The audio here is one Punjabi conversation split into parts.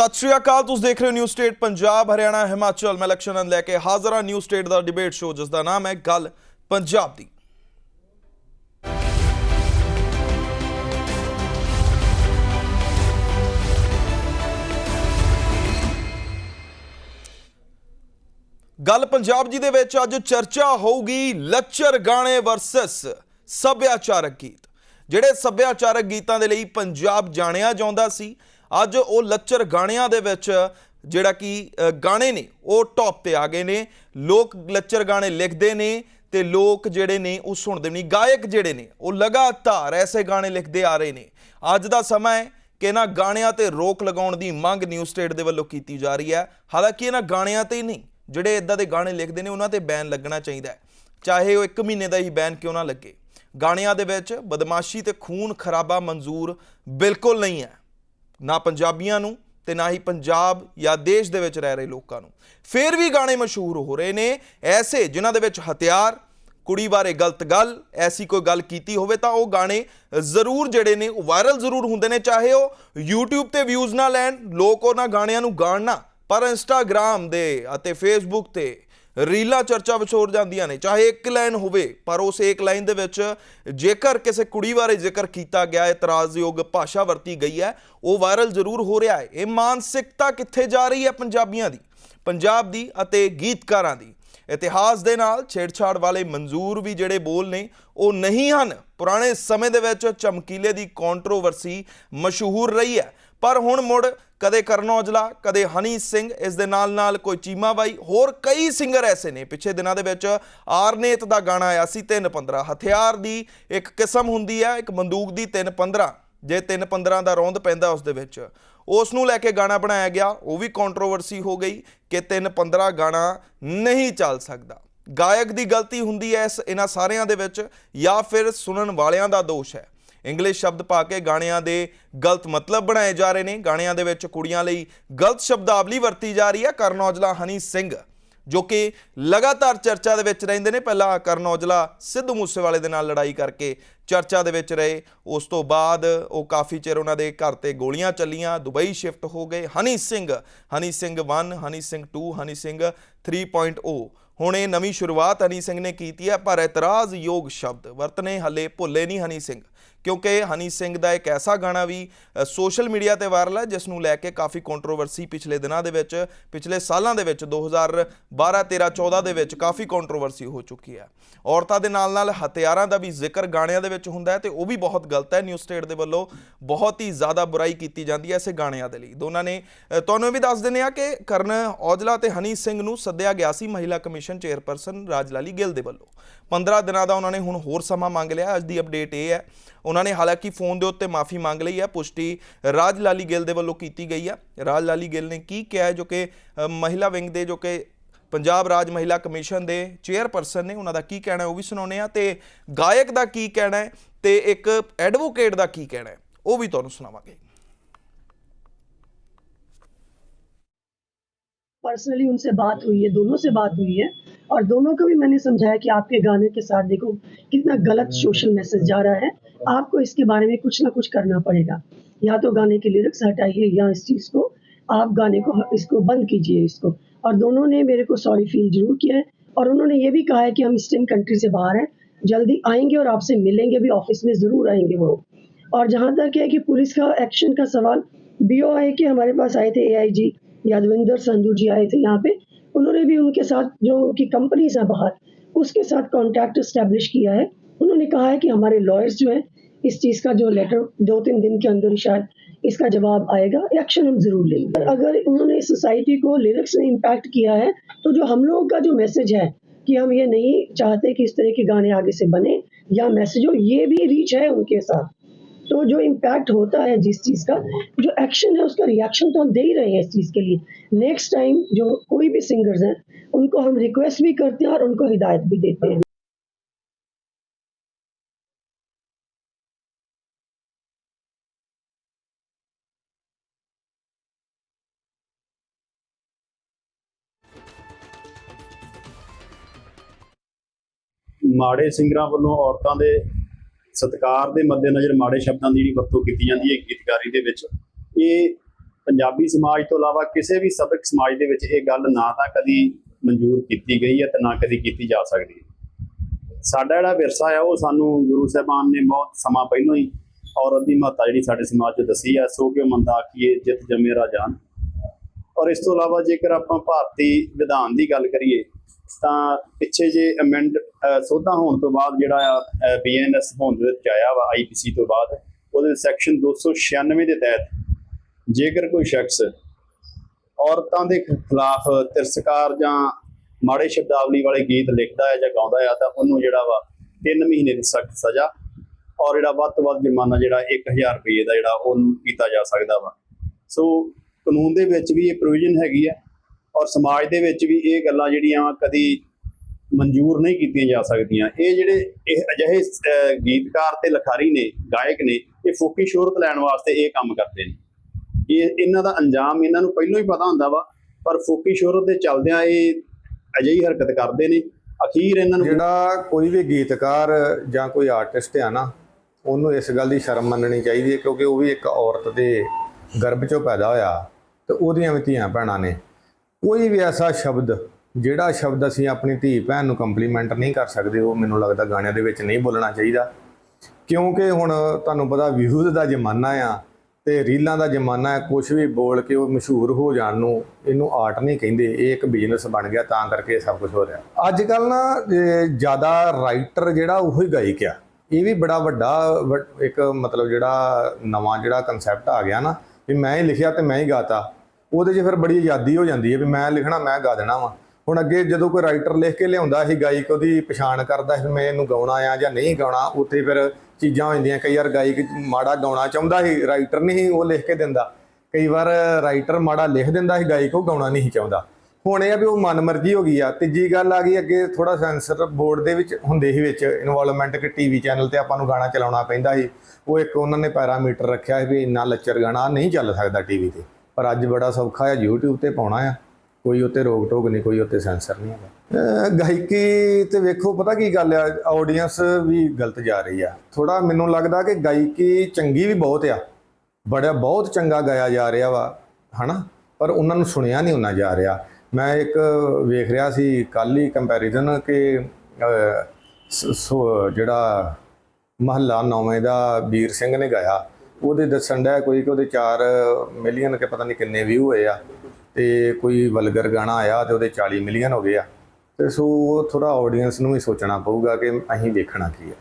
ਸਤਿ ਸ਼੍ਰੀ ਅਕਾਲ, ਤੁਸੀਂ ਦੇਖ ਰਹੇ ਹੋ ਨਿਊ ਸਟੇਟ ਪੰਜਾਬ, ਹਰਿਆਣਾ, ਹਿਮਾਚਲ। ਮੈਂ ਲਕਸ਼ਣ ਲੈ ਕੇ ਹਾਜ਼ਰ ਹਾਂ ਨਿਊ ਸਟੇਟ ਦਾ ਡਿਬੇਟ ਸ਼ੋਅ ਜਿਸ ਦਾ ਨਾਮ ਹੈ ਗੱਲ ਪੰਜਾਬ ਦੀ। ਗੱਲ ਪੰਜਾਬ ਜੀ ਦੇ ਵਿੱਚ ਅੱਜ ਚਰਚਾ ਹੋਊਗੀ ਲੱਚਰ ਗਾਣੇ ਵਰਸਸ ਸੱਭਿਆਚਾਰਕ ਗੀਤ। ਜਿਹੜੇ ਸੱਭਿਆਚਾਰਕ ਗੀਤਾਂ ਦੇ ਲਈ ਪੰਜਾਬ ਜਾਣਿਆ ਜਾਂਦਾ ਸੀ ਅੱਜ ਉਹ ਲੱਚਰ ਗਾਣਿਆਂ ਦੇ ਵਿੱਚ ਜਿਹੜਾ ਕਿ ਗਾਣੇ ਨੇ, ਉਹ ਟੌਪ ਤੇ ਆ ਗਏ ਨੇ। ਲੋਕ ਲੱਚਰ ਗਾਣੇ ਲਿਖਦੇ ਨੇ ਤੇ ਲੋਕ ਜਿਹੜੇ ਨੇ, ਉਹ ਸੁਣਦੇ ਨਹੀਂ। ਗਾਇਕ ਜਿਹੜੇ ਨੇ, ਉਹ ਲਗਾਤਾਰ ਐਸੇ ਗਾਣੇ ਲਿਖਦੇ ਆ ਰਹੇ ਨੇ। ਅੱਜ ਦਾ ਸਮਾਂ ਹੈ ਕਿ ਇਹਨਾਂ ਗਾਣਿਆਂ ਤੇ ਰੋਕ ਲਗਾਉਣ ਦੀ ਮੰਗ ਨਿਊ ਸਟੇਟ ਦੇ ਵੱਲੋਂ ਕੀਤੀ ਜਾ ਰਹੀ ਹੈ। ਹਾਲਾਂਕਿ ਇਹਨਾਂ ਗਾਣਿਆਂ ਤੇ ਹੀ ਨਹੀਂ, ਜਿਹੜੇ ਇਦਾਂ ਦੇ ਗਾਣੇ ਲਿਖਦੇ ਨੇ, ਉਹਨਾਂ ਤੇ ਬੈਨ ਲੱਗਣਾ ਚਾਹੀਦਾ ਹੈ। ਚਾਹੇ ਉਹ 1 ਮਹੀਨੇ ਦਾ ਹੀ ਬੈਨ ਕਿਉਂ ਨਾ ਲੱਗੇ। ਗਾਣਿਆਂ ਦੇ ਵਿੱਚ ਬਦਮਾਸ਼ੀ ਤੇ ਖੂਨ ਖਰਾਬਾ ਮਨਜ਼ੂਰ ਬਿਲਕੁਲ ਨਹੀਂ ਹੈ। ਨਾ ਪੰਜਾਬੀਆਂ ਨੂੰ ਤੇ ਨਾ ਹੀ ਪੰਜਾਬ ਜਾਂ ਦੇਸ਼ ਦੇ ਵਿੱਚ ਰਹਿ ਰਹੇ ਲੋਕਾਂ ਨੂੰ। ਫਿਰ ਵੀ ਗਾਣੇ ਮਸ਼ਹੂਰ ਹੋ ਰਹੇ ਨੇ, ਐਸੇ ਜਿਨ੍ਹਾਂ ਦੇ ਵਿੱਚ ਹਥਿਆਰ, ਕੁੜੀ ਬਾਰੇ ਗਲਤ ਗੱਲ, ਐਸੀ ਕੋਈ ਗੱਲ ਕੀਤੀ ਹੋਵੇ ਤਾਂ ਉਹ ਗਾਣੇ ਜ਼ਰੂਰ ਜਿਹੜੇ ਨੇ ਉਹ ਵਾਇਰਲ ਜ਼ਰੂਰ ਹੁੰਦੇ ਨੇ, ਚਾਹੇ ਉਹ YouTube ਤੇ ਵਿਊਜ਼ ਨਾ ਲੈਣ, ਲੋਕ ਉਹਨਾਂ ਗਾਣਿਆਂ ਨੂੰ ਗਾਣਨਾ ਪਰ ਇੰਸਟਾਗ੍ਰam ਦੇ ਅਤੇ ਫੇਸਬੁੱਕ ਤੇ ਰੀਲਾਂ ਚਰਚਾ ਵਿੱਚ ਹੋਰ ਜਾਂਦੀਆਂ ਨੇ, ਚਾਹੇ ਇੱਕ ਲਾਈਨ ਹੋਵੇ, ਪਰ ਉਸ ਇੱਕ ਲਾਈਨ ਦੇ ਵਿੱਚ ਜੇਕਰ ਕਿਸੇ ਕੁੜੀ ਬਾਰੇ ਜ਼ਿਕਰ ਕੀਤਾ ਗਿਆ ਇਤਰਾਜ਼ਯੋਗ ਭਾਸ਼ਾ ਵਰਤੀ ਗਈ ਹੈ, ਉਹ ਵਾਇਰਲ ਜ਼ਰੂਰ ਹੋ ਰਿਹਾ ਹੈ। ਇਹ ਮਾਨਸਿਕਤਾ ਕਿੱਥੇ ਜਾ ਰਹੀ ਹੈ ਪੰਜਾਬੀਆਂ ਦੀ? ਪੰਜਾਬ ਦੀ ਅਤੇ ਗੀਤਕਾਰਾਂ ਦੀ। ਇਤਿਹਾਸ ਦੇ ਨਾਲ ਛੇੜਛਾੜ ਵਾਲੇ ਮਨਜ਼ੂਰ ਵੀ ਜਿਹੜੇ ਬੋਲ ਨੇ, ਉਹ ਨਹੀਂ ਹਨ। ਪੁਰਾਣੇ ਸਮੇਂ ਦੇ ਵਿੱਚ ਚਮਕੀਲੇ ਦੀ ਕੰਟਰੋਵਰਸੀ ਮਸ਼ਹੂਰ ਰਹੀ ਹੈ। ਪਰ ਹੁਣ ਮੁੜ ਕਦੇ ਕਰਨ ਔਜਲਾ, ਕਦੇ ਹਨੀ ਸਿੰਘ, ਇਸ ਦੇ ਨਾਲ ਨਾਲ ਕੋਈ ਚੀਮਾ ਬਾਈ ਹੋਰ ਕਈ ਸਿੰਗਰ ਐਸੇ ਨੇ। ਪਿਛੇ ਦਿਨਾਂ ਦੇ ਵਿੱਚ ਆਰਨੇਤ ਦਾ ਗਾਣਾ ਆਇਆ ਸੀ 315 ਹਥਿਆਰ ਦੀ ਇੱਕ ਕਿਸਮ ਹੁੰਦੀ ਹੈ, ਇੱਕ ਬੰਦੂਕ ਦੀ 315 ਜੇ 315 ਦਾ ਰੌਂਦ ਪੈਂਦਾ ਉਸ ਦੇ ਵਿੱਚ। ਉਸ ਨੂੰ ਲੈ ਕੇ ਗਾਣਾ ਬਣਾਇਆ ਗਿਆ। ਉਹ ਵੀ ਕੰਟਰੋਵਰਸੀ ਹੋ ਗਈ ਕਿ 315 ਗਾਣਾ ਨਹੀਂ ਚੱਲ ਸਕਦਾ। ਗਾਇਕ ਦੀ ਗਲਤੀ ਹੁੰਦੀ ਹੈ ਇਸ ਇਹਨਾਂ ਸਾਰਿਆਂ ਦੇ ਵਿੱਚ ਜਾਂ ਫਿਰ ਸੁਣਨ ਵਾਲਿਆਂ ਦਾ ਦੋਸ਼ ਹੈ। ਇੰਗਲਿਸ਼ ਸ਼ਬਦ ਪਾ ਕੇ ਗਾਣਿਆਂ ਦੇ ਗਲਤ ਮਤਲਬ ਬਣਾਏ ਜਾ ਰਹੇ ਨੇ। ਗਾਣਿਆਂ ਦੇ ਵਿੱਚ ਕੁੜੀਆਂ ਲਈ ਗਲਤ ਸ਼ਬਦਾਵਲੀ ਵਰਤੀ ਜਾ ਰਹੀ ਹੈ ਕਰਨ ਔਜਲਾ ਹਨੀ ਸਿੰਘ, ਜੋ ਕਿ ਲਗਾਤਾਰ ਚਰਚਾ ਦੇ ਵਿੱਚ ਰਹਿੰਦੇ ਨੇ। ਪਹਿਲਾਂ ਕਰਨ ਔਜਲਾ ਸਿੱਧੂ ਮੂਸੇਵਾਲੇ ਦੇ ਨਾਲ ਲੜਾਈ ਕਰਕੇ ਚਰਚਾ ਦੇ ਵਿੱਚ ਰਹੇ। ਉਸ ਤੋਂ ਬਾਅਦ ਉਹ ਕਾਫੀ ਚਿਰ ਉਹਨਾਂ ਦੇ ਘਰ ਤੇ ਗੋਲੀਆਂ ਚੱਲੀਆਂ, ਦੁਬਈ ਸ਼ਿਫਟ ਹੋ ਗਏ। ਹਨੀ ਸਿੰਘ ਹਨੀ ਸਿੰਘ 1 ਹਨੀ ਸਿੰਘ 2 ਹਨੀ ਸਿੰਘ 3.0 ਹੁਣ ਇਹ ਨਵੀਂ ਸ਼ੁਰੂਆਤ ਹਨੀ ਸਿੰਘ ਨੇ ਕੀਤੀ ਹੈ, ਪਰ ਇਤਰਾਜ਼ਯੋਗ ਸ਼ਬਦ ਵਰਤਨੇ ਹਲੇ ਭੁੱਲੇ ਨਹੀਂ ਹਨੀ ਸਿੰਘ। ਕਿਉਂਕਿ ਹਨੀ ਸਿੰਘ ਦਾ ਇੱਕ ਐਸਾ ਗਾਣਾ ਵੀ ਸੋਸ਼ਲ ਮੀਡੀਆ ਤੇ ਵਾਇਰਲ ਹੈ, ਜਿਸ ਨੂੰ ਲੈ ਕੇ ਕਾਫੀ ਕੰਟਰੋਵਰਸੀ ਪਿਛਲੇ ਦਿਨਾਂ ਦੇ ਵਿੱਚ, ਪਿਛਲੇ ਸਾਲਾਂ ਦੇ ਵਿੱਚ 2012 13 14 ਦੇ ਵਿੱਚ ਕਾਫੀ ਕੰਟਰੋਵਰਸੀ ਹੋ ਚੁੱਕੀ ਹੈ। ਔਰਤਾਂ ਦੇ ਨਾਲ ਨਾਲ ਹਥਿਆਰਾਂ ਦਾ ਵੀ ਜ਼ਿਕਰ ਗਾਣਿਆਂ ਦੇ ਵਿੱਚ ਹੁੰਦਾ ਹੈ ਤੇ ਉਹ ਵੀ ਬਹੁਤ ਗਲਤ ਹੈ। ਨਿਊ ਸਟੇਟ ਦੇ ਵੱਲੋਂ ਬਹੁਤ ਹੀ ਜ਼ਿਆਦਾ ਬੁਰਾਈ ਕੀਤੀ ਜਾਂਦੀ ਹੈ ਇਸੇ ਗਾਣਿਆਂ ਦੇ ਲਈ। ਦੋਨਾਂ ਨੇ ਤੁਹਾਨੂੰ ਇਹ ਵੀ ਦੱਸ ਦਿੰਦੇ ਆ ਕਿ ਕਰਨ ਔਜਲਾ ਤੇ ਹਨੀ ਸਿੰਘ ਨੂੰ ਸੱਦਿਆ ਗਿਆ ਸੀ ਮਹਿਲਾ ਕਮਿਸ਼ਨ ਚੇਅਰਪਰਸਨ ਰਾਜਲਾਲੀ ਗਿੱਲ ਦੇ ਵੱਲੋਂ। 15 ਦਿਨਾਂ ਦਾ ਉਹਨਾਂ ਨੇ ਹੁਣ ਹੋਰ ਸਮਾਂ ਮੰਗ ਲਿਆ। ਅੱਜ ਦੀ ਅਪਡੇਟ ਇਹ ਹੈ ਉਹਨਾਂ ਨੇ ਹਾਲਾਂਕਿ ਫੋਨ ਦੇ ਉੱਤੇ ਮਾਫੀ ਮੰਗ ਲਈ ਹੈ ਪੁਸ਼ਟੀ ਰਾਜ ਲਾਲੀ ਗਿੱਲ ਦੇ ਵੱਲੋਂ ਕੀਤੀ ਗਈ ਹੈ ਰਾਜ ਲਾਲੀ ਗਿੱਲ ਨੇ ਕੀ ਕਿਹਾ ਹੈ ਜੋ ਕਿ ਅ, ਮਹਿਲਾ ਵਿੰਗ ਦੇ ਜੋ ਕਿ ਪੰਜਾਬ ਰਾਜ ਮਹਿਲਾ ਕਮਿਸ਼ਨ ਦੇ ਚੇਅਰਪਰਸਨ ਨੇ ਉਹਨਾਂ ਦਾ ਕੀ ਕਹਿਣਾ ਹੈ ਉਹ ਵੀ ਸੁਣਾਉਣੇ ਆ ਤੇ ਗਾਇਕ ਦਾ ਕੀ ਕਹਿਣਾ ਹੈ ਤੇ ਇੱਕ ਐਡਵੋਕੇਟ ਦਾ ਕੀ ਕਹਿਣਾ ਹੈ ਉਹ ਵੀ ਤੁਹਾਨੂੰ ਸੁਣਾਵਾਂਗੇ पर्सनली उनसे बात हुई है दोनों से बात हुई है और दोनों को भी मैंने समझाया कि आपके गाने के साथ देखो कितना गलत सोशल मैसेज जा रहा है। आपको इसके बारे में कुछ ना कुछ करना पड़ेगा। या तो गाने के लिरिक्स हटाइए या इस चीज़ को आप गाने को इसको बंद कीजिए इसको। और दोनों ने मेरे को सॉरी फील ज़रूर किया है और उन्होंने ये भी कहा है कि हम ईस्टर्न कंट्री से बाहर हैं। जल्दी आएँगे और आपसे मिलेंगे भी ऑफ़िस में ज़रूर आएँगे वो। और जहाँ तक है कि पुलिस का एक्शन का सवाल बीओ है कि हमारे पास आए थे एआईजी यादविंदर संधू जी आए थे यहाँ पे। उन्होंने भी उनके साथ जो उनकी कंपनीज़ है बाहर, उसके साथ कॉन्टैक्ट इस्टेब्लिश किया है। उन्होंने कहा है कि हमारे लॉयर्स जो हैं, इस चीज़ का जो लेटर दो तीन दिन के अंदर शायद इसका जवाब आएगा एक्शन हम ज़रूर लेंगे। पर अगर उन्होंने सोसाइटी को लिरिक्स ने इम्पैक्ट किया है तो जो हम लोगों का जो मैसेज है कि हम ये नहीं चाहते कि इस तरह के गाने आगे से बने, या मैसेज हो, ये भी रीच है उनके साथ। तो जो इम्पैक्ट होता है जिस चीज़ का जो एक्शन है उसका रिएक्शन तो हम दे ही रहे हैं इस चीज़ के लिए नेक्स्ट टाइम जो कोई भी सिंगर्स हैं उनको हम रिक्वेस्ट भी करते हैं और उनको हिदायत भी देते हैं ਮਾੜੇ ਸਿੰਗਰਾਂ ਵੱਲੋਂ ਔਰਤਾਂ ਦੇ ਸਤਿਕਾਰ ਦੇ ਮੱਦੇਨਜ਼ਰ ਮਾੜੇ ਸ਼ਬਦਾਂ ਦੀ ਜਿਹੜੀ ਵਰਤੋਂ ਕੀਤੀ ਜਾਂਦੀ ਹੈ ਗੀਤਕਾਰੀ ਦੇ ਵਿੱਚ, ਇਹ ਪੰਜਾਬੀ ਸਮਾਜ ਤੋਂ ਇਲਾਵਾ ਕਿਸੇ ਵੀ ਸਬਕ ਸਮਾਜ ਦੇ ਵਿੱਚ ਇਹ ਗੱਲ ਨਾ ਤਾਂ ਕਦੀ ਮਨਜ਼ੂਰ ਕੀਤੀ ਗਈ ਹੈ ਤੇ ਨਾ ਕਦੀ ਕੀਤੀ ਜਾ ਸਕਦੀ ਹੈ। ਸਾਡਾ ਜਿਹੜਾ ਵਿਰਸਾ ਆ ਉਹ ਸਾਨੂੰ ਗੁਰੂ ਸਾਹਿਬਾਨ ਨੇ ਬਹੁਤ ਸਮਾਂ ਪਹਿਲਾਂ ਹੀ ਔਰਤ ਦੀ ਮਹੱਤਤਾ ਜਿਹੜੀ ਸਾਡੇ ਸਮਾਜ 'ਚ ਦੱਸੀ ਆ ਸੋ ਕਿਉ ਮੰਦਾ ਆਖੀਏ, ਜਿਤ ਜੰਮੇ ਰਾਜਾਨ ਔਰ ਇਸ ਤੋਂ ਇਲਾਵਾ ਜੇਕਰ ਆਪਾਂ ਭਾਰਤੀ ਵਿਧਾਨ ਦੀ ਗੱਲ ਕਰੀਏ ਤਾਂ ਪਿੱਛੇ ਜੇ ਅਮੈਂਡ ਸੋਧਾ ਹੋਣ ਤੋਂ ਬਾਅਦ ਜਿਹੜਾ ਆ ਬੀਐਨਐਸ ਹੋਣ ਦੇ ਵਿੱਚ ਆਇਆ ਵਾ ਆਈਪੀਸੀ ਤੋਂ ਬਾਅਦ, ਉਹਦੇ ਸੈਕਸ਼ਨ 296 ਦੇ ਤਹਿਤ ਜੇਕਰ ਕੋਈ ਸ਼ਖਸ ਔਰਤਾਂ ਦੇ ਖਿਲਾਫ ਤਿਰਸਕਾਰ ਜਾਂ ਮਾੜੇ ਸ਼ਬਦਾਵਲੀ ਵਾਲੇ ਗੀਤ ਲਿਖਦਾ ਹੈ ਜਾਂ ਗਾਉਂਦਾ ਹੈ, ਤਾਂ ਉਹਨੂੰ ਜਿਹੜਾ ਵਾ 3 ਮਹੀਨੇ ਦੀ ਸਖਤ ਸਜ਼ਾ ਔਰ ਜਿਹੜਾ ਵੱਧ ਤੋਂ ਵੱਧ ਜੁਰਮਾਨਾ ਜਿਹੜਾ 1000 ਰੁਪਏ ਦਾ ਜਿਹੜਾ ਉਹਨੂੰ ਕੀਤਾ ਜਾ ਸਕਦਾ ਵਾ। ਸੋ ਕਾਨੂੰਨ ਦੇ ਵਿੱਚ ਵੀ ਇਹ ਪ੍ਰੋਵੀਜ਼ਨ ਹੈਗੀ ਆ ਔਰ ਸਮਾਜ ਦੇ ਵਿੱਚ ਵੀ ਇਹ ਗੱਲਾਂ ਜਿਹੜੀਆਂ ਵਾਂ ਕਦੀ ਮਨਜ਼ੂਰ ਨਹੀਂ ਕੀਤੀਆਂ ਜਾ ਸਕਦੀਆਂ। ਇਹ ਜਿਹੜੇ ਇਹ ਅਜਿਹੇ ਗੀਤਕਾਰ ਤੇ ਲਖਾਰੀ ਨੇ, ਗਾਇਕ ਨੇ, ਇਹ ਫੋਕੀ ਸ਼ੋਹਰਤ ਲੈਣ ਵਾਸਤੇ ਇਹ ਕੰਮ ਕਰਦੇ ਨੇ। ਇਹ ਇਹਨਾਂ ਦਾ ਅੰਜਾਮ ਇਹਨਾਂ ਨੂੰ ਪਹਿਲਾਂ ਹੀ ਪਤਾ ਹੁੰਦਾ ਵਾ, ਪਰ ਫੋਕੀ ਸ਼ੋਹਰਤ ਦੇ ਚੱਲਦਿਆਂ ਇਹ ਅਜਿਹੀ ਹਰਕਤ ਕਰਦੇ ਨੇ। ਅਖੀਰ ਇਹਨਾਂ ਨੂੰ ਜਿਹੜਾ ਕੋਈ ਵੀ ਗੀਤਕਾਰ ਜਾਂ ਕੋਈ ਆਰਟਿਸਟ ਆ ਨਾ, ਉਹਨੂੰ ਇਸ ਗੱਲ ਦੀ ਸ਼ਰਮ ਮੰਨਣੀ ਚਾਹੀਦੀ ਹੈ, ਕਿਉਂਕਿ ਉਹ ਵੀ ਇੱਕ ਔਰਤ ਦੇ ਗਰਭ ਚੋਂ ਪੈਦਾ ਹੋਇਆ ਤੇ ਉਹਦੀਆਂ ਵੀ ਧੀਆਂ ਭੈਣਾਂ ਨੇ। ਕੋਈ ਵੀ ਐਸਾ ਸ਼ਬਦ ਜਿਹੜਾ ਸ਼ਬਦ ਅਸੀਂ ਆਪਣੀ ਧੀ ਭੈਣ ਨੂੰ ਕੰਪਲੀਮੈਂਟ ਨਹੀਂ ਕਰ ਸਕਦੇ, ਉਹ ਮੈਨੂੰ ਲੱਗਦਾ ਗਾਣਿਆਂ ਦੇ ਵਿੱਚ ਨਹੀਂ ਬੋਲਣਾ ਚਾਹੀਦਾ। ਕਿਉਂਕਿ ਹੁਣ ਤੁਹਾਨੂੰ ਪਤਾ ਵਿਊਜ਼ ਦਾ ਜ਼ਮਾਨਾ ਆ ਤੇ ਰੀਲਾਂ ਦਾ ਜ਼ਮਾਨਾ ਹੈ ਕੁਝ ਵੀ ਬੋਲ ਕੇ ਉਹ ਮਸ਼ਹੂਰ ਹੋ ਜਾਣ ਨੂੰ ਇਹਨੂੰ ਆਰਟ ਨਹੀਂ ਕਹਿੰਦੇ, ਇਹ ਇੱਕ ਬਿਜ਼ਨਸ ਬਣ ਗਿਆ ਤਾਂ ਕਰਕੇ ਇਹ ਸਭ ਕੁਝ ਹੋ ਰਿਹਾ। ਅੱਜ ਕੱਲ ਨਾ ਜ਼ਿਆਦਾ ਰਾਈਟਰ ਜਿਹੜਾ ਉਹੀ ਗਾਇਕ ਆ, ਇਹ ਵੀ ਬੜਾ ਵੱਡਾ ਵ- ਇੱਕ ਮਤਲਬ ਜਿਹੜਾ ਨਵਾਂ ਜਿਹੜਾ ਕਨਸੈਪਟ ਆ ਗਿਆ ਨਾ, ਵੀ ਮੈਂ ਹੀ ਲਿਖਿਆ ਤੇ ਮੈਂ ਹੀ ਗਾਤਾ। ਉਹਦੇ 'ਚ ਫਿਰ ਬੜੀ ਆਜ਼ਾਦੀ ਹੋ ਜਾਂਦੀ ਹੈ ਵੀ ਮੈਂ ਲਿਖਣਾ, ਮੈਂ ਗਾ ਦੇਣਾ ਵਾ। ਹੁਣ ਅੱਗੇ ਜਦੋਂ ਕੋਈ ਰਾਈਟਰ ਲਿਖ ਕੇ ਲਿਆਉਂਦਾ ਸੀ, ਗਾਇਕ ਉਹਦੀ ਪਛਾਣ ਕਰਦਾ ਸੀ ਮੈਂ ਇਹਨੂੰ ਗਾਉਣਾ ਆ ਜਾਂ ਨਹੀਂ ਗਾਉਣਾ, ਉੱਥੇ ਫਿਰ ਚੀਜ਼ਾਂ ਹੋ ਜਾਂਦੀਆਂ। ਕਈ ਵਾਰ ਗਾਇਕ ਮਾੜਾ ਗਾਉਣਾ ਚਾਹੁੰਦਾ ਸੀ ਰਾਈਟਰ ਨਹੀਂ ਸੀ, ਉਹ ਲਿਖ ਕੇ ਦਿੰਦਾ। ਕਈ ਵਾਰ ਰਾਈਟਰ ਮਾੜਾ ਲਿਖ ਦਿੰਦਾ ਸੀ, ਗਾਇਕ ਉਹ ਗਾਉਣਾ ਨਹੀਂ ਚਾਹੁੰਦਾ। ਹੁਣ ਇਹ ਆ ਵੀ ਉਹ ਮਨਮਰਜ਼ੀ ਹੋ ਗਈ ਆ। ਤੀਜੀ ਗੱਲ ਆ ਗਈ ਅੱਗੇ ਥੋੜਾ ਸੈਂਸਰ ਬੋਰਡ ਦੇ ਵਿੱਚ ਹੁੰਦੇ ਸੀ ਵਿੱਚ ਇਨਵੋਲਵਮੈਂਟ ਕਿ ਟੀਵੀ ਚੈਨਲ ਤੇ ਆਪਾਂ ਨੂੰ ਗਾਣਾ ਚਲਾਉਣਾ ਪੈਂਦਾ ਸੀ। ਉਹ ਇੱਕ ਉਹਨਾਂ ਨੇ ਪੈਰਾਮੀਟਰ ਰੱਖਿਆ ਸੀ ਵੀ ਇੰਨਾ ਲੱਚਰ ਗਾਣਾ ਨਹੀਂ ਚੱਲ ਸਕਦਾ ਟੀਵੀ ਤੇ। ਪਰ ਅੱਜ ਬੜਾ ਸੌਖਾ ਆ, YouTube ਤੇ ਪਾਉਣਾ ਆ। ਕੋਈ ਉੱਤੇ ਰੋਕ ਟੋਕ ਨਹੀਂ, ਕੋਈ ਉੱਤੇ ਸੈਂਸਰ ਨਹੀਂ ਹੈਗਾ। ਗਾਇਕੀ ਤੇ ਵੇਖੋ, ਪਤਾ ਕੀ ਗੱਲ ਆ ਆਡੀਅנס ਵੀ ਗਲਤ ਜਾ ਰਹੀ ਆ। ਥੋੜਾ ਮੈਨੂੰ ਲੱਗਦਾ ਕਿ ਗਾਇਕੀ ਚੰਗੀ ਵੀ ਬਹੁਤ ਆ। ਬੜਾ, ਬਹੁਤ ਚੰਗਾ ਗਾਇਆ ਜਾ ਰਿਹਾ ਵਾ, ਹਨਾ? ਪਰ ਉਹਨਾਂ ਨੂੰ ਸੁਣਿਆ ਨਹੀਂ ਉਹਨਾਂ ਜਾ ਰਿਹਾ। ਮੈਂ ਇੱਕ ਵੇਖ ਰਿਹਾ ਸੀ ਕੱਲ ਹੀ ਕੰਪੈਰੀਜ਼ਨ ਕਿ ਸੋ- ਜਿਹੜਾ ਮਹੱਲਾ ਨੌਵੇਂ ਦਾ ਵੀਰ ਸਿੰਘ ਨੇ ਗਾਇਆ। ਉਹਦੇ ਦੱਸਣ ਦਾ ਕੋਈ ਕਿ ਉਹਦੇ 4 ਮਿਲੀਅਨ ਕੇ ਪਤਾ ਨਹੀਂ ਕਿੰਨੇ ਵਿਊ ਹੋਏ ਆ ਤੇ ਕੋਈ ਵਲਗਰ ਗਾਣਾ ਆਇਆ ਤੇ ਉਹਦੇ 40 ਮਿਲੀਅਨ ਹੋ ਗਏ ਆ। ਤੇ ਸੋ ਥੋੜਾ ਆਡੀਅנס ਨੂੰ ਵੀ ਸੋਚਣਾ ਪਊਗਾ ਕਿ ਅਸੀਂ ਦੇਖਣਾ ਕੀ ਆ।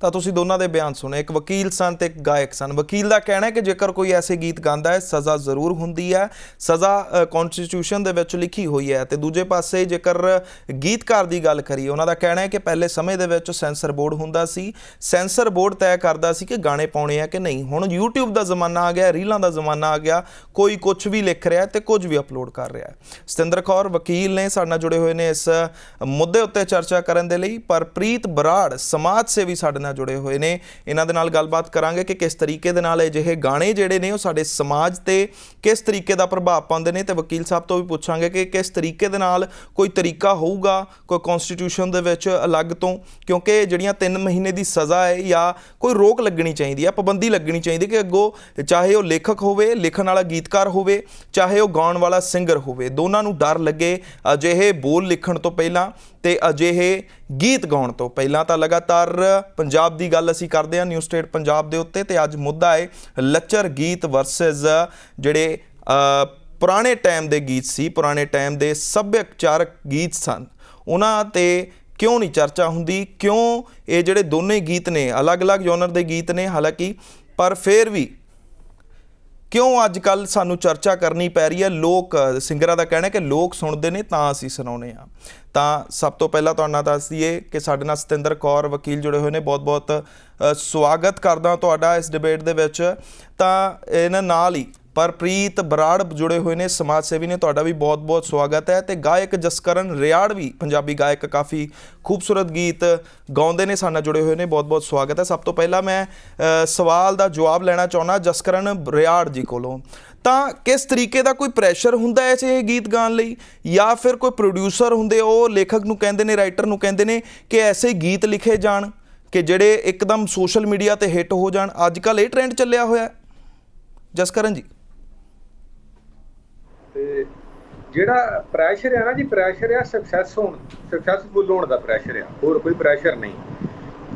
ਤਾਂ ਤੁਸੀਂ ਦੋਨਾਂ ਦੇ ਬਿਆਨ ਸੁਣੇ। ਇੱਕ ਵਕੀਲ ਸਨ ਤੇ ਇੱਕ ਗਾਇਕ ਸਨ। ਵਕੀਲ ਦਾ ਕਹਿਣਾ ਹੈ ਕਿ ਜੇਕਰ ਕੋਈ ਐਸੇ ਗੀਤ ਗਾਉਂਦਾ ਹੈ, ਸਜ਼ਾ ਜ਼ਰੂਰ ਹੁੰਦੀ ਹੈ। ਸਜ਼ਾ ਕਨਸਟੀਟਿਊਸ਼ਨ ਦੇ ਵਿੱਚ ਲਿਖੀ ਹੋਈ ਹੈ ਤੇ ਦੂਜੇ ਪਾਸੇ ਜੇਕਰ ਗੀਤਕਾਰ ਦੀ ਗੱਲ ਕਰੀਏ, ਉਹਨਾਂ ਦਾ ਕਹਿਣਾ ਹੈ ਕਿ ਪਹਿਲੇ ਸਮੇਂ ਦੇ ਵਿੱਚ ਸੈਂਸਰ ਬੋਰਡ ਹੁੰਦਾ ਸੀ। ਸੈਂਸਰ ਬੋਰਡ ਤੈਅ ਕਰਦਾ ਸੀ ਕਿ ਗਾਣੇ ਪਾਉਣੇ ਆ ਕਿ ਨਹੀਂ। ਹੁਣ YouTube ਦਾ ਜ਼ਮਾਨਾ ਆ ਗਿਆ, ਰੀਲਾਂ ਦਾ ਜ਼ਮਾਨਾ ਆ ਗਿਆ, ਕੋਈ ਕੁਝ ਵੀ ਲਿਖ ਰਿਹਾ ਹੈ ਤੇ ਕੁਝ ਵੀ ਅਪਲੋਡ ਕਰ ਰਿਹਾ ਹੈ। ਸਤਿੰਦਰ ਕੌਰ, ਵਕੀਲ ਨੇ ਸਾਡੇ ਨਾਲ ਜੁੜੇ ਹੋਏ ਨੇ ਇਸ ਮੁੱਦੇ ਉੱਤੇ ਚਰਚਾ ਕਰਨ ਦੇ ਲਈ। ਪਰ ਪ੍ਰੀਤ ਬਰਾੜ, ਸਮਾਜ ਸੇਵੀ ਸਾਡੇ ਨਾਲ ਜੁੜੇ ਹੋਏ ਨੇ। ਇਹਨਾਂ ਦੇ ਨਾਲ ਗੱਲਬਾਤ ਕਰਾਂਗੇ ਕਿ ਕਿਸ ਤਰੀਕੇ ਦੇ ਨਾਲ ਅਜਿਹੇ ਗਾਣੇ ਜਿਹੜੇ ਨੇ, ਉਹ ਸਾਡੇ ਸਮਾਜ ਤੇ ਕਿਸ ਤਰੀਕੇ ਦਾ ਪ੍ਰਭਾਵ ਪਾਉਂਦੇ ਨੇ ਤੇ ਵਕੀਲ ਸਾਹਿਬ ਤੋਂ ਵੀ ਪੁੱਛਾਂਗੇ ਕਿ ਕਿਸ ਤਰੀਕੇ ਦੇ ਨਾਲ ਕੋਈ ਤਰੀਕਾ ਹੋਊਗਾ, ਕੋਈ ਕਨਸਟੀਟਿਊਸ਼ਨ ਦੇ ਵਿੱਚ ਅਲੱਗ ਤੋਂ, ਕਿਉਂਕਿ ਜਿਹੜੀਆਂ 3 ਮਹੀਨੇ ਦੀ ਸਜ਼ਾ ਹੈ ਜਾਂ ਕੋਈ ਰੋਕ ਲੱਗਣੀ ਚਾਹੀਦੀ ਹੈ, ਪਾਬੰਦੀ ਲੱਗਣੀ ਚਾਹੀਦੀ ਕਿ ਅੱਗੋਂ ਚਾਹੇ ਉਹ ਲੇਖਕ ਹੋਵੇ, ਲਿਖਣ ਵਾਲਾ ਗੀਤਕਾਰ ਹੋਵੇ, ਚਾਹੇ ਉਹ ਗਾਉਣ ਵਾਲਾ ਸਿੰਗਰ ਹੋਵੇ। ਦੋਨਾਂ ਨੂੰ ਡਰ ਲੱਗੇ ਅਜਿਹੇ ਬੋਲ ਲਿਖਣ ਤੋਂ ਪਹਿਲਾਂ। ਤੇ ਅਜਿਹੇ ਗੀਤ ਗਾਉਣ ਤੋਂ ਪਹਿਲਾਂ ਤਾਂ ਲਗਾਤਾਰ ਪੰਜਾਬ ਦੀ ਗੱਲ ਅਸੀਂ ਕਰਦੇ ਹਾਂ ਨਿਊ ਸਟੇਟ ਪੰਜਾਬ ਦੇ ਉੱਤੇ ਤੇ ਅੱਜ ਮੁੱਦਾ ਹੈ ਲੱਚਰ ਗੀਤ ਵਰਸਸ ਜਿਹੜੇ ਪੁਰਾਣੇ ਟਾਈਮ ਦੇ ਗੀਤ ਸੀ, ਪੁਰਾਣੇ ਟਾਈਮ ਦੇ ਸੱਭਿਆਚਾਰਕ ਗੀਤ ਸਨ। ਉਹਨਾਂ ਤੇ ਕਿਉਂ ਨਹੀਂ ਚਰਚਾ ਹੁੰਦੀ, ਕਿਉਂ ਇਹ ਜਿਹੜੇ ਦੋਨੇ ਗੀਤ ਨੇ, ਅਲੱਗ-ਅਲੱਗ ਜਨਰ ਦੇ ਗੀਤ ਨੇ ਹਾਲਾਂਕਿ, ਪਰ ਫਿਰ ਵੀ ਕਿਉਂ ਅੱਜ ਕੱਲ ਸਾਨੂੰ ਚਰਚਾ ਕਰਨੀ ਪੈ ਰਹੀ ਹੈ? ਲੋਕ, ਸਿੰਗਰਾਂ ਦਾ ਕਹਿਣਾ ਹੈ ਕਿ ਲੋਕ ਸੁਣਦੇ ਨੇ ਤਾਂ ਅਸੀਂ ਸੁਣਾਉਨੇ ਆ ਤਾਂ ਸਭ ਤੋਂ ਪਹਿਲਾਂ ਤੁਹਾਨੂੰ ਨਾਲ ਦੱਸ ਦਈਏ ਕਿ ਸਾਡੇ ਨਾਲ ਸਤਿੰਦਰ ਕੌਰ ਵਕੀਲ ਜੁੜੇ ਹੋਏ ਨੇ। ਬਹੁਤ-ਬਹੁਤ ਸਵਾਗਤ ਕਰਦਾ ਤੁਹਾਡਾ ਇਸ ਡਿਬੇਟ ਦੇ ਵਿੱਚ। ਤਾਂ ਇਹਨਾਂ ਨਾਲ ਹੀ ਪਰਪ੍ਰੀਤ ਬਰਾੜ ਜੁੜੇ ਹੋਏ ਨੇ, ਸਮਾਜ ਸੇਵੀ ਨੇ, ਤੁਹਾਡਾ ਵੀ ਬਹੁਤ-ਬਹੁਤ ਸਵਾਗਤ ਹੈ ਤੇ ਗਾਇਕ ਜਸਕਰਨ ਰਿਆੜ ਵੀ ਪੰਜਾਬੀ ਗਾਇਕ ਕਾਫੀ ਖੂਬਸੂਰਤ ਗੀਤ ਗਾਉਂਦੇ ਨੇ, ਸਾਡੇ ਨਾਲ ਜੁੜੇ ਹੋਏ ਨੇ ਬਹੁਤ-ਬਹੁਤ ਸਵਾਗਤ ਹੈ। ਸਭ ਤੋਂ ਪਹਿਲਾਂ ਮੈਂ ਸਵਾਲ ਦਾ ਜਵਾਬ ਲੈਣਾ ਚਾਹੁੰਦਾ ਜਸਕਰਨ ਰਿਆੜ ਜੀ ਕੋਲੋਂ। ਤਾਂ ਕਿਸ ਤਰੀਕੇ ਦਾ ਕੋਈ ਪ੍ਰੈਸ਼ਰ ਹੁੰਦਾ ਹੈ ਇਹ ਗੀਤ ਗਾਉਣ ਲਈ? ਜਾਂ ਫਿਰ ਕੋਈ ਪ੍ਰੋਡਿਊਸਰ ਹੁੰਦੇ, ਉਹ ਲੇਖਕ ਨੂੰ ਕਹਿੰਦੇ ਨੇ ਰਾਈਟਰ ਨੂੰ ਕਹਿੰਦੇ ਨੇ ਕਿ ਐਸੇ ਗੀਤ ਲਿਖੇ ਜਾਣ ਕਿ ਜਿਹੜੇ ਇੱਕਦਮ ਸੋਸ਼ਲ ਮੀਡੀਆ ਤੇ ਹਿੱਟ ਹੋ ਜਾਣ। ਅੱਜ ਕੱਲ ਇਹ ਟ੍ਰੈਂਡ ਚੱਲਿਆ ਹੋਇਆ ਜਸਕਰਨ ਜੀ ਤੇ ਜਿਹੜਾ ਪ੍ਰੈਸ਼ਰ ਹੈ ਨਾ ਜੀ ਪ੍ਰੈਸ਼ਰ ਆ ਸਕਸੈਸ ਹੋਣ ਸਕਸੈਸਫੁਲ ਹੋਣ ਦਾ ਪ੍ਰੈਸ਼ਰ ਆ ਹੋਰ ਕੋਈ ਪ੍ਰੈਸ਼ਰ ਨਹੀਂ।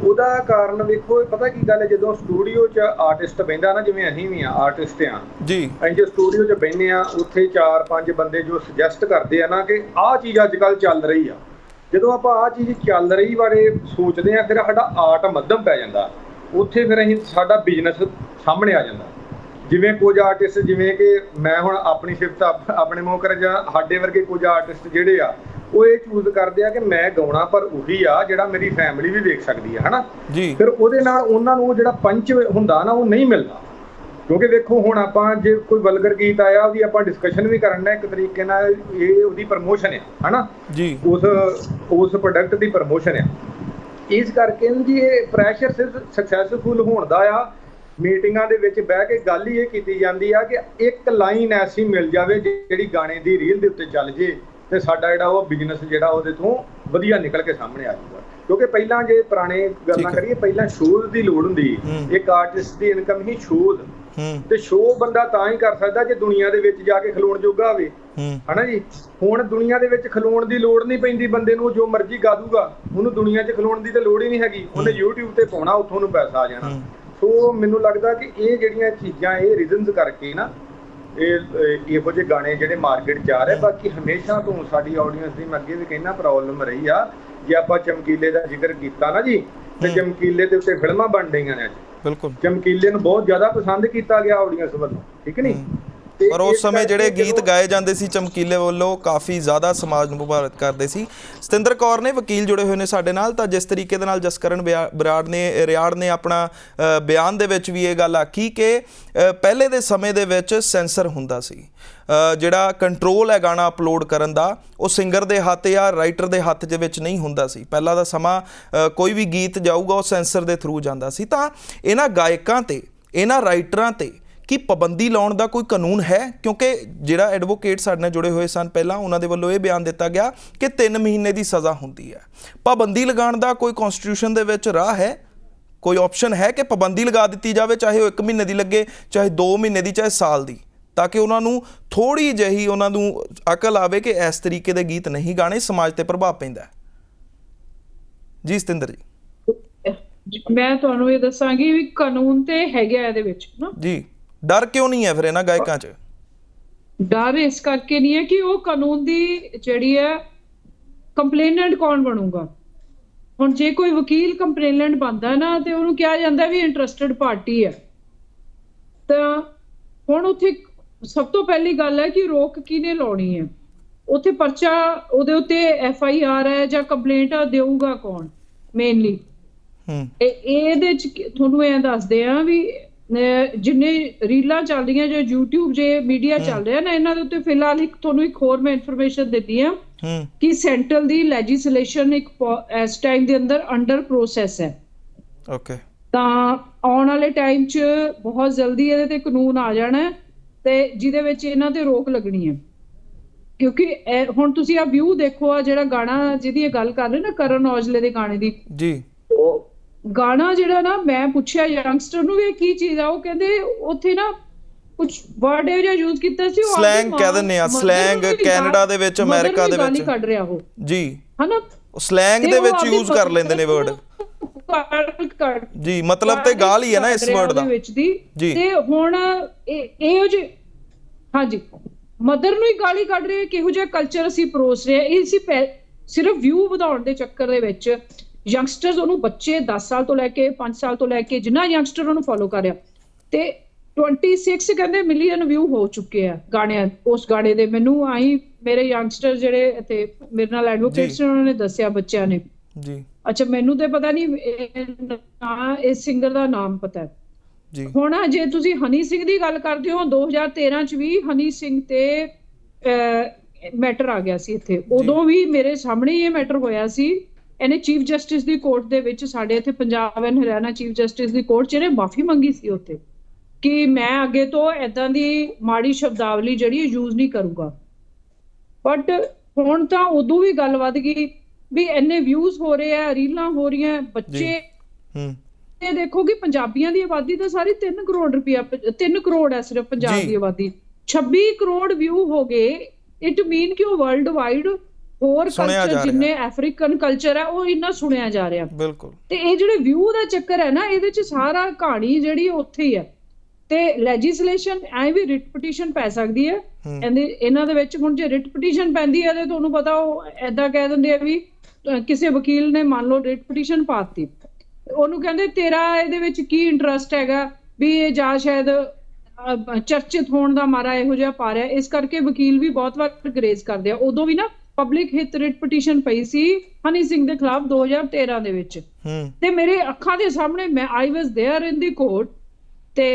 ਉਹਦਾ ਕਾਰਨ ਵੇਖੋ ਪਤਾ ਕੀ ਗੱਲ ਹੈ ਜਦੋਂ ਸਟੂਡੀਓ 'ਚ ਆਰਟਿਸਟ ਬੈਂਦਾ ਨਾ ਜਿਵੇਂ ਅਸੀਂ ਵੀ ਆ ਆਰਟਿਸਟ ਆ। ਜੀ। ਅਸੀਂ ਜੇ ਸਟੂਡੀਓ 'ਚ ਬੈੰਨੇ ਆ ਉੱਥੇ 4-5 ਬੰਦੇ ਜੋ ਸੁਜੈਸਟ ਕਰਦੇ ਆ ਨਾ ਕਿ ਆਹ ਚੀਜ਼ ਅੱਜ ਕੱਲ ਚੱਲ ਰਹੀ ਆ। ਜਦੋਂ ਆਪਾਂ ਆਹ ਚੀਜ਼ ਚੱਲ ਰਹੀ ਬਾਰੇ ਸੋਚਦੇ ਆ ਫਿਰ ਸਾਡਾ ਆਰਟ ਮੱਧਮ ਪੈ ਜਾਂਦਾ। ਉੱਥੇ ਫਿਰ ਅਸੀਂ ਸਾਡਾ ਬਿਜ਼ਨਸ ਸਾਹਮਣੇ ਆ ਜਾਂਦਾ। ਜਿਵੇਂ ਕੁਝ ਆਰਟਿਸਟ ਜਿਵੇਂ ਕਿ ਮੈਂ ਹੁਣ ਆਪਣੀ ਸਿਫਤ ਆਪ- ਆਪਣੇ ਮੂੰਹ ਕਰ ਜਾਂ ਸਾਡੇ ਵਰਗੇ ਕੁਝ ਆਰਟਿਸਟ ਜਿਹੜੇ ਆ ਉਹ ਇਹ ਚੂਜ਼ ਕਰਦੇ ਆ ਕਿ ਮੈਂ ਗਾਉਣਾ ਪਰ ਉਹੀ ਆ ਜਿਹੜਾ ਮੇਰੀ ਫੈਮਿਲੀ ਵੀ ਵੇਖ ਸਕਦੀ ਆ ਹਨਾ? ਜੀ। ਫਿਰ ਉਹਦੇ ਨਾਲ ਉਹਨਾਂ ਨੂੰ ਜਿਹੜਾ ਪੰਚ ਹੁੰਦਾ ਨਾ ਉਹ ਨਹੀਂ ਮਿਲਦਾ। ਕਿਉਂਕਿ ਵੇਖੋ ਹੁਣ ਆਪਾਂ ਜੇ ਕੋਈ ਵਲਗਰ ਗੀਤ ਆਇਆ ਉਹਦੀ ਆਪਾਂ ਡਿਸਕਸ਼ਨ ਵੀ ਕਰਨਾ ਇੱਕ ਤਰੀਕੇ ਨਾਲ ਇਹ ਉਹਦੀ ਪ੍ਰਮੋਸ਼ਨ ਹੈ ਹਨਾ? ਜੀ। ਉਸ ਉਸ ਪ੍ਰੋਡਕਟ ਦੀ ਪ੍ਰਮੋਸ਼ਨ ਆ। ਇਸ ਕਰਕੇ ਜੀ ਇਹ ਪ੍ਰੈਸ਼ਰ ਸਿਰਫ ਸਕਸੈਸਫੁਲ ਹੋਣ ਦਾ ਆ ਮੀਟਿੰਗਾਂ ਦੇ ਵਿੱਚ ਬਹਿ ਕੇ ਗੱਲ ਹੀ ਇਹ ਕੀਤੀ ਜਾਂਦੀ ਆ ਕਿ ਇੱਕ ਲਾਈਨ ਐਸੀ ਮਿਲ ਜਾਵੇ ਜਿਹੜੀ ਗਾਣੇ ਦੀ ਰੀਲ ਦੇ ਉੱਤੇ ਚੱਲ ਜੇ ਤੇ ਸਾਡਾ ਜਿਹੜਾ ਉਹ ਬਿਜ਼ਨਸ ਜਿਹੜਾ ਉਹਦੇ ਤੋਂ ਵਧੀਆ ਨਿਕਲ ਕੇ ਸਾਹਮਣੇ ਆ ਜਾਊਗਾ। ਕਿਉਂਕਿ ਪਹਿਲਾਂ ਜੇ ਪੁਰਾਣੇ ਗੱਲਾਂ। ਕਰੀਏ ਪਹਿਲਾਂ ਸ਼ੋਜ਼ ਦੀ ਲੋੜ ਹੁੰਦੀ। ਇੱਕ ਆਰਟਿਸਟ ਦੀ ਇਨਕਮ ਹੀ ਸ਼ੋਜ਼। ਤੇ ਸ਼ੋਅ ਬੰਦਾ ਤਾਂ ਹੀ ਕਰ ਸਕਦਾ ਜੇ ਦੁਨੀਆ ਦੇ ਵਿੱਚ ਜਾ ਕੇ ਖਲੋਣ ਜੋਗਾ ਹੋਵੇ। ਹਨਾ ਜੀ? ਹੁਣ ਦੁਨੀਆ ਦੇ ਵਿੱਚ ਖਲੋਣ ਦੀ ਲੋੜ ਨਹੀਂ ਪੈਂਦੀ ਬੰਦੇ ਨੂੰ ਜੋ ਮਰਜ਼ੀ ਗਾ ਦੂਗਾ। ਉਹਨੂੰ ਦੁਨੀਆ 'ਚ ਖਲੋਣ ਦੀ ਤਾਂ ਲੋੜ ਹੀ ਨਹੀਂ ਹੈਗੀ। ਉਹਨੇ YouTube ਤੇ ਪਾਉਣਾ ਉੱਥੋਂ ਨੂੰ ਪੈਸਾ ਆ ਜਾਣਾ। ਸੋ ਮੈਨੂੰ ਲੱਗਦਾ ਕਿ ਇਹ ਜਿਹੜੀਆਂ ਚੀਜ਼ਾਂ ਇਹ ਰੀਜ਼ਨਸ ਕਰਕੇ ਨਾ ਇਹ ਇਹੋ ਜਿਹੇ ਗਾਣੇ ਜਿਹੜੇ ਮਾਰਕੀਟ 'ਚ ਆ ਰਹੇ ਬਾਕੀ ਹਮੇਸ਼ਾ ਤੋਂ ਸਾਡੀ ਆਡੀਅנס ਦੀ ਮੈਂ ਵੀ ਕਹਿਣਾ ਪ੍ਰੋਬਲਮ ਰਹੀ ਆ। ਜੇ ਆਪਾਂ ਚਮਕੀਲੇ ਦਾ ਜ਼ਿਕਰ ਕੀਤਾ ਨਾ ਜੀ ਤੇ ਚਮਕੀਲੇ ਦੇ ਉੱਤੇ ਫਿਲਮਾਂ ਬਣ ਰਹੀਆਂ ਨੇ ਅੱਜ। ਬਿਲਕੁਲ। ਚਮਕੀਲੇ ਨੂੰ ਬਹੁਤ ਜ਼ਿਆਦਾ ਪਸੰਦ ਕੀਤਾ ਗਿਆ ਆਡੀਅנס ਵੱਲੋਂ ਠੀਕ ਨਹੀਂ? ਪਰ ਉਸ ਸਮੇਂ ਜਿਹੜੇ ਗੀਤ ਗਾਏ ਜਾਂਦੇ ਸੀ ਚਮਕੀਲੇ ਵੱਲੋਂ ਕਾਫੀ ਜ਼ਿਆਦਾ ਸਮਾਜ ਨੂੰ ਪ੍ਰਭਾਵਿਤ ਕਰਦੇ ਸੀ। ਸਤਿੰਦਰ ਕੌਰ ਨੇ ਵਕੀਲ ਜੁੜੇ ਹੋਏ ਨੇ ਸਾਡੇ ਨਾਲ ਤਾਂ ਜਿਸ ਤਰੀਕੇ ਦੇ ਨਾਲ ਜਸਕਰਨ ਬਰਾੜ ਨੇ ਰਿਆੜ ਨੇ ਆਪਣਾ ਬਿਆਨ ਦੇ ਵਿੱਚ ਵੀ ਇਹ ਗੱਲ ਆਖੀ ਕਿ ਪਹਿਲੇ ਦੇ ਸਮੇਂ ਦੇ ਵਿੱਚ ਸੈਂਸਰ ਹੁੰਦਾ ਸੀ। ਜਿਹੜਾ ਕੰਟਰੋਲ ਹੈ ਗਾਣਾ ਅਪਲੋਡ ਕਰਨ ਦਾ ਉਹ ਸਿੰਗਰ ਦੇ ਹੱਥ ਜਾਂ ਰਾਈਟਰ ਦੇ ਹੱਥ ਦੇ ਵਿੱਚ ਨਹੀਂ ਹੁੰਦਾ ਸੀ। ਪਹਿਲਾਂ ਦਾ ਸਮਾਂ ਕੋਈ ਵੀ ਗੀਤ ਜਾਊਗਾ ਉਹ ਸੈਂਸਰ ਦੇ ਥਰੂ ਜਾਂਦਾ ਸੀ। ਤਾਂ ਇਹਨਾਂ ਗਾਇਕਾਂ ਤੇ ਇਹਨਾਂ ਰਾਈਟਰਾਂ ਤੇ ਕੀ ਪਾਬੰਦੀ ਲਾਉਣ ਦਾ ਕੋਈ ਕਾਨੂੰਨ ਹੈ? ਕਿਉਂਕਿ ਜਿਹੜਾ ਐਡਵੋਕੇਟ ਸਾਡੇ ਨਾਲ ਜੁੜੇ ਹੋਏ ਸਨ ਪਹਿਲਾਂ ਉਹਨਾਂ ਦੇ ਵੱਲੋਂ ਇਹ ਬਿਆਨ ਦਿੱਤਾ ਗਿਆ ਕਿ 3 ਮਹੀਨੇ ਦੀ ਸਜ਼ਾ ਹੁੰਦੀ ਹੈ। ਪਾਬੰਦੀ ਲਗਾਉਣ ਦਾ ਕੋਈ ਕਨਸਟੀਟਿਊਸ਼ਨ ਦੇ ਵਿੱਚ ਰਾਹ ਹੈ? ਕੋਈ ਆਪਸ਼ਨ ਹੈ ਕਿ ਪਾਬੰਦੀ ਲਗਾ ਦਿੱਤੀ ਜਾਵੇ ਚਾਹੇ ਉਹ 1 ਮਹੀਨੇ ਦੀ ਲੱਗੇ ਚਾਹੇ 2 ਮਹੀਨੇ ਦੀ ਚਾਹੇ ਸਾਲ ਦੀ? ਤਾਂ ਕਿ ਉਹਨਾਂ ਨੂੰ ਥੋੜੀ ਜਿਹੀ ਉਹਨਾਂ ਨੂੰ ਅਕਲ ਆਵੇ ਕਿ ਇਸ ਤਰੀਕੇ ਦੇ ਗੀਤ ਨਹੀਂ ਗਾਣੇ ਸਮਾਜ ਤੇ ਪ੍ਰਭਾਵ ਪੈਂਦਾ ਜੀ ਸਤਿੰਦਰ ਜੀ। ਮੈਂ ਤੁਹਾਨੂੰ ਇਹ ਦੱਸਾਂਗੀ ਵੀ ਕਾਨੂੰਨ ਤੇ ਹੈਗਾ ਇਹਦੇ ਵਿੱਚ ਨਾ ਜੀ। ਡਰ ਕਿਉਂ ਨਹੀਂ ਹੈ ਫਿਰ ਇਹਨਾਂ ਗਾਇਕਾਂ 'ਚ? ਡਰ ਇਸ ਕਰਕੇ ਨਹੀਂ ਹੈ ਕਿ ਉਹ ਕਾਨੂੰਨ ਦੀ ਜਿਹੜੀ ਹੈ ਕੰਪਲੇਨੈਂਟ ਕੌਣ ਬਣੂਗਾ। ਹੁਣ ਜੇ ਕੋਈ ਵਕੀਲ ਕੰਪਲੇਨੈਂਟ ਬਣਦਾ ਨਾ ਤੇ ਉਹਨੂੰ ਕਿਹਾ ਜਾਂਦਾ ਵੀ ਇੰਟਰਸਟਿਡ ਪਾਰਟੀ ਹੈ। ਤਾਂ ਹੁਣ ਉੱਥੇ ਸਭ ਤੋਂ ਪਹਿਲੀ ਗੱਲ ਹੈ ਕਿ ਰੋਕ ਕਿਹਨੇ ਲਾਉਣੀ ਹੈ? ਉੱਥੇ ਪਰਚਾ ਉਹਦੇ ਉੱਤੇ ਐਫ ਆਈ ਆਰ ਹੈ ਜਾਂ ਕੰਪਲੇਂਟ ਦੇਊਗਾ ਕੌਣ? ਮੇਨਲੀ ਹੂੰ। ਇਹ ਇਹਦੇ ਚ ਤੁਹਾਨੂੰ ਇਹ ਦੱਸਦੇ ਆ ਵੀ ਜਿੰਨੇ ਰੀਲਾਂ ਚੱਲ ਰਹੀਆਂ ਜੋ YouTube ਜੇ ਮੀਡੀਆ ਚੱਲ ਰਿਹਾ ਨਾ ਇਹਨਾਂ ਦੇ ਉੱਤੇ ਫਿਲਹਾਲ ਇੱਕ ਤੁਹਾਨੂੰ ਇੱਕ ਹੋਰ ਮੈਂ ਇਨਫੋਰਮੇਸ਼ਨ ਦਿੱਤੀ ਆ ਕਿ ਸੈਂਟਰਲ ਦੀ ਲੈਜਿਸਲੇਸ਼ਨ ਇੱਕ ਇਸ ਟਾਈਮ ਦੇ ਅੰਦਰ ਅੰਡਰ ਪ੍ਰੋਸੈਸ ਹੈ। ਓਕੇ ਤਾਂ ਆਉਣ ਵਾਲੇ ਟਾਈਮ 'ਚ ਬਹੁਤ ਜਲਦੀ ਇਹਦੇ ਤੇ ਕਾਨੂੰਨ ਆ ਜਾਣਾ ਹੈ ਤੇ ਜਿਹਦੇ ਵਿੱਚ ਇਹਨਾਂ ਤੇ ਰੋਕ ਲੱਗਣੀ ਹੈ। ਕਿਉਂਕਿ ਹੁਣ ਤੁਸੀਂ ਆ ਵਿਊ ਦੇਖੋ ਆ ਜਿਹੜਾ ਗਾਣਾ ਜਿਹਦੀ ਇਹ ਗੱਲ ਕਰ ਰਹੇ ਨਾ ਕਰਨ ਔਜਲੇ ਦੇ ਗਾਣੇ ਦੀ। ਜੀ। ਉਹ ਗਾਣਾ ਜਿਹੜਾ ਨਾ ਮੈਂ ਪੁੱਛਿਆ ਯੰਗਸਟਰ ਨੂੰ ਵੀ ਇਹ ਕੀ ਚੀਜ਼ ਆ ਉਹ ਕਹਿੰਦੇ ਉੱਥੇ ਨਾ ਕੁਝ ਵਰਡ ਇਹ ਜਿਹਾ ਯੂਜ਼ ਕੀਤਾ ਸੀ ਉਹ ਮਾਂ- ਕਹਿ ਦਿੰਦੇ ਆ, ਵੀ ਕੈਨੇਡਾ ਦੇ ਵਿੱਚ, ਅਮਰੀਕਾ ਦੇ ਵਿੱਚ। ਕੱਢ ਰਿਹਾ ਉਹ। ਜੀ। ਹਨਾ? ਸਲੈਂਗ ਦੇ ਵਿੱਚ ਯੂਜ਼ ਕਰ ਲੈਂਦੇ ਨੇ ਵਰਡ ਜੀ ਮਤਲਬ ਤੇ ਗਾਲ ਹੀ ਹੈ ਨਾ ਇਸ ਵਰਡ ਦਾ। ਜੀ। ਤੇ ਹੁਣ ਇਹ ਇਹੋ ਜਿਹੇ ਹਾਂਜੀ। ਮਦਰ ਨੂੰ ਹੀ ਗਾਲੀ ਕੱਢ ਰਹੇ ਕਿਹੋ ਜਿਹਾ ਕਲਚਰ ਅਸੀਂ ਪਰੋਸ ਰਹੇ। ਇਹ ਸੀ ਸਿਰਫ ਵਿਊ ਵਧਾਉਣ ਦੇ ਚੱਕਰ ਦੇ ਵਿੱਚ ਯੰਗਸਟਰਸ ਉਹਨੂੰ ਬੱਚੇ 10 ਸਾਲ ਤੋਂ ਲੈ ਕੇ 5 ਸਾਲ ਤੋਂ ਲੈ ਕੇ ਜਿੰਨਾ ਯੰਗਸਟਰ ਉਹਨੂੰ ਫੋਲੋ ਕਰ ਰਿਹਾ ਤੇ 26 ਕਹਿੰਦੇ ਮਿਲੀਅਨ ਵਿਊ ਹੋ ਚੁੱਕੇ ਆ ਗਾਣਿਆਂ ਉਸ ਗਾਣੇ ਦੇ। ਮੈਨੂੰ ਆਈ ਮੇਰੇ ਯੰਗਸਟਰ ਜਿਹੜੇ ਇੱਥੇ ਮੇਰੇ ਨਾਲ ਐਡਵੋਕੇਟਸ ਨੇ ਉਹਨਾਂ ਨੇ ਦੱਸਿਆ ਬੱਚਿਆਂ ਨੇ। ਜੀ। ਅੱਛਾ ਮੈਨੂੰ ਤੇ ਪਤਾ ਨਹੀਂ ਨਾਂ ਇਸ ਸਿੰਗਰ ਦਾ ਨਾਮ ਪਤਾ ਹੈ। ਜੀ। ਹੁਣ ਜੇ ਤੁਸੀਂ ਹਨੀ ਸਿੰਘ ਦੀ ਗੱਲ ਕਰਦੇ ਹੋ 2013 ਚ ਵੀ ਹਨੀ ਸਿੰਘ ਤੇ ਮੈਟਰ ਆ ਗਿਆ ਸੀ ਇੱਥੇ। ਉਦੋਂ ਵੀ ਮੇਰੇ ਸਾਹਮਣੇ ਇਹ ਮੈਟਰ ਹੋਇਆ ਸੀ। ਇਹਨੇ ਚੀਫ ਜਸਟਿਸ ਦੀ ਕੋਰਟ ਦੇ ਵਿੱਚ ਸਾਡੇ ਇੱਥੇ Punjab and Haryana chief justice the court 'ਚ ਇਹਨੇ ਮਾਫੀ ਮੰਗੀ ਸੀ ਉੱਥੇ ਕਿ ਮੈਂ ਅੱਗੇ ਤੋਂ ਐਦਾਂ ਦੀ ਮਾੜੀ ਸ਼ਬਦਾਵਲੀ ਜਿਹੜੀ ਯੂਜ਼ ਨਹੀਂ ਕਰੂੰਗਾ। ਬਟ ਹੁਣ ਤਾਂ ਉਦੋਂ ਵੀ ਗੱਲ ਵੱਧ ਗਈ ਵੀ ਇੰਨੇ ਵਿਊਜ਼ ਹੋ ਰਹੇ ਆ ਰੀਲਾਂ ਹੋ ਰਹੀਆਂ ਬੱਚੇ ਹੂੰ। ਇਹ ਦੇਖੋ ਕਿ ਪੰਜਾਬੀਆਂ ਦੀ ਆਬਾਦੀ ਤਾਂ ਸਾਰੀ 3 ਕਰੋੜ ਰੁਪਇਆ 3 ਕਰੋੜ ਹੈ ਸਿਰਫ ਪੰਜਾਬ। ਦੀ ਆਬਾਦੀ। 26 ਕਰੋੜ ਵਿਊ ਹੋ ਗਏ ਇਟ ਮੀਨ ਕਿ ਉਹ ਵਰਲਡ ਵਾਈਡ ਹੋਰ ਕਲਚਰ। ਜਿੰਨੇ ਅਫਰੀਕਨ ਕਲਚਰ ਹੈ ਉਹ ਇੰਨਾ ਸੁਣਿਆ ਜਾ ਰਿਹਾ। ਬਿਲਕੁਲ। ਤੇ ਇਹ ਜਿਹੜੇ ਵਿਊ ਦਾ ਚੱਕਰ ਹੈ ਨਾ ਇਹਦੇ ਚ ਸਾਰਾ ਕਹਾਣੀ ਜਿਹੜੀ ਉੱਥੇ ਹੀ ਹੈ। ਤੇ ਲੈਜਿਸਲੇਸ਼ਨ ਐ ਵੀ ਰਿਟ ਪਟੀਸ਼ਨ ਪੈ ਸਕਦੀ ਹੈ। ਇਹਦੇ ਇਹਨਾਂ ਦੇ ਵਿੱਚ ਹੁਣ ਜੇ ਰਿਟ ਪਟੀਸ਼ਨ ਪੈਂਦੀ ਹੈ ਤੇ ਤੁਹਾਨੂੰ ਪਤਾ ਉਹ ਐਦਾਂ ਕਹਿ ਦਿੰਦੇ ਆ ਵੀ ਕਿਸੇ ਵਕੀਲ ਨੇ ਮੰਨ ਲਓ ਰਿਟ ਪਟੀਸ਼ਨ ਪਾਤੀ ਉਹਨੂੰ ਕਹਿੰਦੇ ਤੇਰਾ ਇਹਦੇ ਵਿੱਚ ਕੀ ਇੰਟਰਸਟ ਹੈਗਾ? ਵੀ ਇਹ ਜਾਂ ਸ਼ਾਇਦ ਚਰਚਿਤ ਹੋਣ ਦਾ ਮਾਰਾ ਇਹੋ ਜਿਹਾ ਪਾ ਰਿਹਾ। ਇਸ ਕਰਕੇ ਵਕੀਲ ਵੀ ਬਹੁਤ ਵਾਰ ਗਰੇਜ਼ ਕਰਦੇ ਆ। ਉਦੋਂ ਵੀ ਨਾ ਪਬਲਿਕ ਹਿੱਤ ਰਿਟ ਪਟੀਸ਼ਨ ਪਈ ਸੀ ਹਨੀ ਸਿੰਘ ਦੇ ਖਿਲਾਫ 2013 ਦੇ ਵਿੱਚ ਹੂੰ ਤੇ ਮੇਰੇ ਅੱਖਾਂ ਦੇ ਸਾਹਮਣੇ ਮੈਂ ਆਈ ਵਾਸ देयर ਇਨ ਦੀ ਕੋਰਟ ਤੇ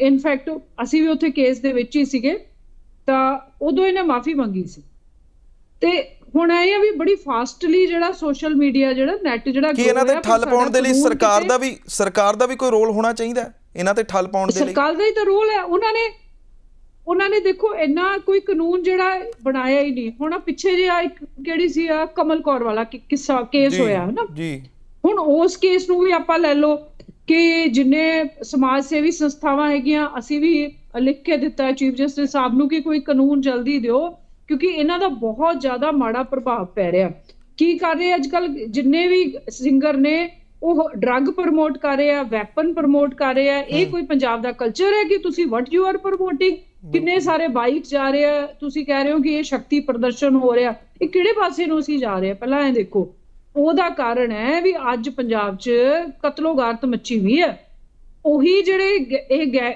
ਇਨ ਫੈਕਟ ਅਸੀਂ ਵੀ ਉੱਥੇ ਕੇਸ ਦੇ ਵਿੱਚ ਹੀ ਸੀਗੇ ਤਾਂ ਉਦੋਂ ਇਹਨੇ ਮਾਫੀ ਮੰਗੀ ਸੀ ਤੇ ਹੁਣ ਇਹ ਆ ਵੀ ਬੜੀ ਫਾਸਟਲੀ ਜਿਹੜਾ ਸੋਸ਼ਲ ਮੀਡੀਆ ਜਿਹੜਾ ਨੈਟ ਜਿਹੜਾ ਕੀ grow ਇਹਨਾਂ ਤੇ ਹੋਇਆ, ਪਰ ਠੱਲ ਪਾਉਣ ਦੇ ਲਈ ਸਾਡਾ ਸਰਕਾਰ ਕਾਨੂੰਨ ਦਾ ਵੀ ਸਰਕਾਰ ਦਾ ਵੀ ਕੋਈ ਰੋਲ ਹੋਣਾ ਚਾਹੀਦਾ ਹੈ? ਇਹਨਾਂ ਤੇ ਠੱਲ ਪਾਉਣ ਦੇ ਲਈ ਸਰਕਾਰ ਦਾ ਹੀ ਤਾਂ ਰੋਲ ਹੈ ਉਹਨਾਂ ਨੇ ਉਹਨਾਂ ਨੇ ਦੇਖੋ ਇੰਨਾ ਕੋਈ ਕਾਨੂੰਨ ਜਿਹੜਾ ਬਣਾਇਆ ਹੀ ਨਹੀਂ। ਹੁਣ ਪਿੱਛੇ ਜਿਹਾ ਇੱਕ ਕਿਹੜੀ ਸੀ ਆ ਕਮਲ ਕੌਰ ਵਾਲਾ ਕਿ- ਕਿੱਸਾ ਕੇਸ ਹੋਇਆ ਹੈ ਨਾ ਜੀ। ਹੁਣ ਉਸ ਕੇਸ ਨੂੰ ਵੀ ਆਪਾਂ ਲੈ ਲਓ ਕਿ ਜਿੰਨੇ ਸਮਾਜ ਸੇਵੀ ਸੰਸਥਾਵਾਂ ਹੈਗੀਆਂ ਅਸੀਂ ਵੀ ਲਿਖ ਕੇ ਦਿੱਤਾ ਚੀਫ ਜਸਟਿਸ ਸਾਹਿਬ ਨੂੰ ਕਿ ਕੋਈ ਕਾਨੂੰਨ ਜਲਦੀ ਦਿਓ ਕਿਉਂਕਿ ਇਹਨਾਂ ਦਾ ਬਹੁਤ ਜ਼ਿਆਦਾ ਮਾੜਾ ਪ੍ਰਭਾਵ ਪੈ ਰਿਹਾ। ਕੀ ਕਰ ਰਹੇ ਅੱਜ ਕੱਲ ਜਿੰਨੇ ਵੀ ਸਿੰਗਰ ਨੇ ਉਹ ਡਰੱਗ ਪ੍ਰਮੋਟ ਕਰ ਰਹੇ ਆ ਵੈਪਨ ਪ੍ਰਮੋਟ ਕਰ ਰਹੇ ਆ। ਇਹ ਕੋਈ ਪੰਜਾਬ ਦਾ ਕਲਚਰ ਹੈ ਕਿ ਤੁਸੀਂ ਵਾਟ ਯੂ ਆਰ ਪ੍ਰਮੋਟਿੰਗ? ਕਿੰਨੇ ਸਾਰੇ ਬਾਈਕ ਜਾ ਰਹੇ ਆ? ਤੁਸੀਂ ਕਹਿ ਰਹੇ ਹੋ ਕਿ ਇਹ ਸ਼ਕਤੀ ਪ੍ਰਦਰਸ਼ਨ ਹੋ ਰਿਹਾ। ਇਹ ਕਿਹੜੇ ਪਾਸੇ ਨੂੰ ਅਸੀਂ ਜਾ ਰਹੇ ਆ? ਪਹਿਲਾਂ ਇਹ ਦੇਖੋ। ਉਹਦਾ ਕਾਰਨ ਹੈ ਵੀ ਅੱਜ ਪੰਜਾਬ 'ਚ ਕਤਲੋਗਾਰਤ ਮੱਚੀ ਹੋਈ ਹੈ। ਉਹੀ ਜਿਹੜੇ ਇਹ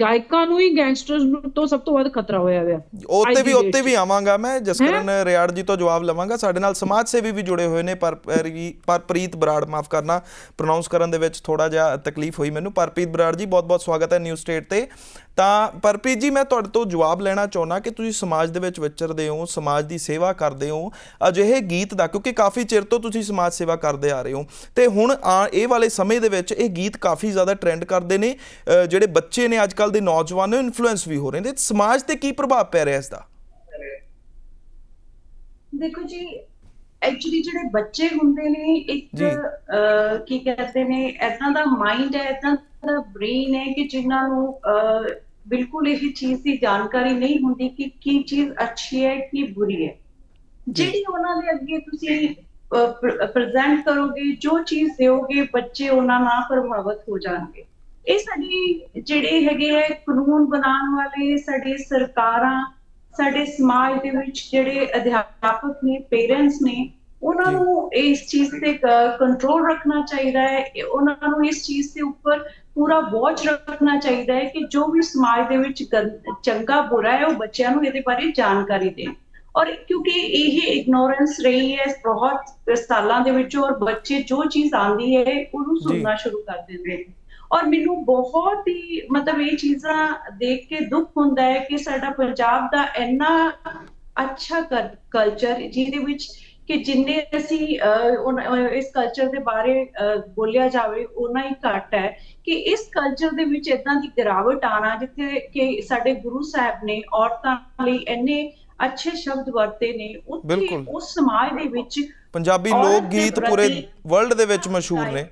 ਗਾਇਕਾਂ ਨੂੰ ਹੀ ਗੈਂਗਸਟਰਸ ਤੋਂ ਸਭ ਤੋਂ ਵੱਧ ਖਤਰਾ ਹੋਇਆ ਹੋਇਆ। ਉੱਤੇ ਵੀ ਉੱਤੇ ਵੀ। ਆਵਾਂਗਾ ਮੈਂ। ਜਸਕਰਨ ਰਿਆੜ ਜੀ ਤੋਂ ਜਵਾਬ ਲਵਾਂਗਾ। ਸਾਡੇ ਨਾਲ ਸਮਾਜ ਸੇਵੀ ਵੀ ਜੁੜੇ ਹੋਏ ਨੇ। ਪਰ ਪਰੀ- ਪਰਪ੍ਰੀਤ ਬਰਾੜ ਮਾਫ ਕਰਨਾ। ਪ੍ਰੋਨਾਂਸ ਕਰਨ ਦੇ ਵਿੱਚ ਥੋੜਾ ਜਿਹਾ ਤਕਲੀਫ ਹੋਈ ਮੈਨੂੰ। ਪਰਪ੍ਰੀਤ ਬਰਾੜ ਜੀ ਬਹੁਤ-ਬਹੁਤ ਸਵਾਗਤ ਹੈ ਨਿਊ ਸਟੇਟ ਤੇ। ਤਾਂ ਪਰਪ੍ਰੀਤ ਜੀ ਮੈਂ ਤੁਹਾਡੇ ਤੋਂ ਜਵਾਬ ਲੈਣਾ ਚਾਹੁੰਦਾ ਕਿ ਤੁਸੀਂ ਸਮਾਜ ਦੇ ਵਿੱਚ ਵਿਚਰਦੇ ਹੋ ਸਮਾਜ ਦੀ ਸੇਵਾ ਕਰਦੇ ਹੋ ਅਜਿਹੇ ਗੀਤ ਦਾ ਕਿਉਂਕਿ ਕਾਫੀ ਚਿਰ ਤੋਂ ਤੁਸੀਂ ਸਮਾਜ ਸੇਵਾ ਕਰਦੇ ਆ ਰਹੇ ਹੋ। ਤੇ ਹੁਣ ਇਹ ਵਾਲੇ ਸਮੇਂ ਦੇ ਵਿੱਚ ਇਹ ਗੀਤ ਕਾਫੀ ਜ਼ਿਆਦਾ ਟ੍ਰੈਂਡ ਕਰਦੇ ਨੇ ਜਿਹੜੇ ਬੱਚੇ ਨੇ ਅੱਜ ਕੱਲ ਦੇ ਨੌਜਵਾਨ ਨੇ ਇਨਫਲੂਐਂਸ ਵੀ ਹੋ ਰਹੇ ਨੇ। ਸਮਾਜ ਤੇ ਕੀ ਪ੍ਰਭਾਵ ਪੈ ਰਿਹਾ ਇਸ ਦਾ? ਦੇਖੋ ਜੀ ਐਕਚੁਅਲੀ ਜਿਹੜੇ ਬੱਚੇ ਹੁੰਦੇ ਨੇ ਇੱਕ ਕੀ ਕਹਿੰਦੇ ਨੇ ਇਦਾਂ ਦਾ ਮਾਈਂਡ ਹੈ ਇਦਾਂ ਦਾ ਬ੍ਰੇਨ ਹੈ ਕਿ ਜਿਨ੍ਹਾਂ ਨੂੰ ਬਿਲਕੁਲ ਇਹ ਚੀਜ਼ ਦੀ ਜਾਣਕਾਰੀ ਨਹੀਂ ਹੁੰਦੀ ਕਿ ਕੀ ਚੀਜ਼ ਅੱਛੀ ਹੈ ਕੀ ਬੁਰੀ ਹੈ। ਜਿਹੜੀ ਉਹਨਾਂ ਦੇ ਅੱਗੇ ਤੁਸੀਂ ਪ੍ਰੈਜ਼ੈਂਟ ਕਰੋਗੇ ਜੋ ਚੀਜ਼ ਦਿਓਗੇ ਬੱਚੇ ਉਹਨਾਂ ਨਾਲ ਪ੍ਰਭਾਵਿਤ ਹੋ ਜਾਣਗੇ। ਇਹ ਸਾਡੀ ਜਿਹੜੇ ਹੈਗੇ ਹੈ ਕਾਨੂੰਨ ਬਣਾਉਣ ਵਾਲੇ ਸਾਡੇ ਸਰਕਾਰਾਂ ਸਾਡੇ ਸਮਾਜ ਦੇ ਵਿੱਚ ਜਿਹੜੇ ਅਧਿਆਪਕ ਨੇ ਪੇਰੈਂਟਸ ਨੇ ਉਹਨਾਂ। ਨੂੰ ਇਸ ਚੀਜ਼ ਤੇ ਕੰਟਰੋਲ ਰੱਖਣਾ ਚਾਹੀਦਾ ਹੈ ਉਹਨਾਂ ਨੂੰ ਇਸ ਚੀਜ਼ ਦੇ ਉੱਪਰ ਪੂਰਾ ਵਾਚ ਰੱਖਣਾ ਚਾਹੀਦਾ ਹੈ ਕਿ ਜੋ ਵੀ ਸਮਾਜ ਦੇ ਵਿੱਚ ਚੰਗਾ ਬੁਰਾ ਹੈ ਉਹ ਬੱਚਿਆਂ ਨੂੰ ਇਹਦੇ ਬਾਰੇ ਜਾਣਕਾਰੀ ਦੇਣ ਔਰ ਕਿਉਂਕਿ ਇਹ ਇਗਨੋਰੈਂਸ ਰਹੀ ਹੈ ਬਹੁਤ ਸਾਲਾਂ ਦੇ ਵਿੱਚ ਔਰ ਬੱਚੇ ਜੋ ਚੀਜ਼ ਆਂਦੀ ਹੈ ਉਹਨੂੰ। ਸੁਣਨਾ ਸ਼ੁਰੂ ਕਰ ਦਿੰਦੇ ਨੇ ਔਰ ਮੈਨੂੰ ਬਹੁਤ ਹੀ ਮਤਲਬ ਇਹ ਚੀਜ਼ਾਂ ਦੇਖ ਕੇ ਦੁੱਖ ਹੁੰਦਾ ਹੈ ਕਿ ਸਾਡਾ ਪੰਜਾਬ ਦਾ ਇੰਨਾ ਅੱਛਾ ਕਲਚਰ ਜਿਹਦੇ ਵਿੱਚ ਕਿ ਜਿੰਨੇ ਅਸੀਂ ਇਸ ਕਲਚਰ ਦੇ ਬਾਰੇ ਬੋਲਿਆ ਜਾਵੇ ਉਹਨਾਂ ਹੀ ਘੱਟ ਹੈ ਕਿ ਇਸ ਕਲਚਰ ਦੇ ਵਿੱਚ ਇਦਾਂ ਦੀ ਗਿਰਾਵਟ ਆਣਾ ਜਿੱਥੇ ਕਿ ਸਾਡੇ ਗੁਰੂ ਸਾਹਿਬ ਨੇ ਔਰਤਾਂ ਲਈ ਇੰਨੇ ਅੱਛੇ ਸ਼ਬਦ ਵਰਤੇ ਨੇ ਉੱਥੇ। ਉਸ ਸਮਾਜ ਦੇ ਵਿੱਚ ਪੰਜਾਬੀ ਲੋਕ ਗੀਤ ਪੂਰੇ ਵਰਲਡ ਦੇ ਵਿੱਚ ਮਸ਼ਹੂਰ ਨੇ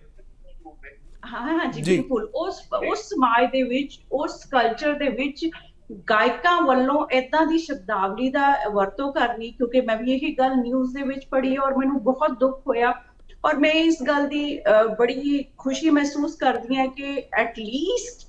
ਹਾਂ ਹਾਂ ਜੀ। ਬਿਲਕੁਲ ਉਸ ਉਸ ਸਮਾਜ ਦੇ ਵਿੱਚ ਉਸ ਕਲਚਰ ਦੇ ਵਿੱਚ ਗਾਇਕਾਂ ਵੱਲੋਂ ਇਦਾਂ ਦੀ ਸ਼ਬਦਾਵਲੀ ਦਾ ਵਰਤੋਂ ਕਰਨੀ ਕਿਉਂਕਿ ਮੈਂ ਵੀ ਇਹ ਗੱਲ ਨਿਊਜ਼ ਦੇ ਵਿੱਚ ਪੜ੍ਹੀ ਔਰ ਮੈਨੂੰ ਬਹੁਤ ਦੁੱਖ ਹੋਇਆ। ਔਰ ਮੈਂ ਇਸ ਗੱਲ ਦੀ ਅਹ, ਬੜੀ ਖੁਸ਼ੀ ਮਹਿਸੂਸ ਕਰਦੀ ਹਾਂ ਕਿ ਐਟ ਲੀਸਟ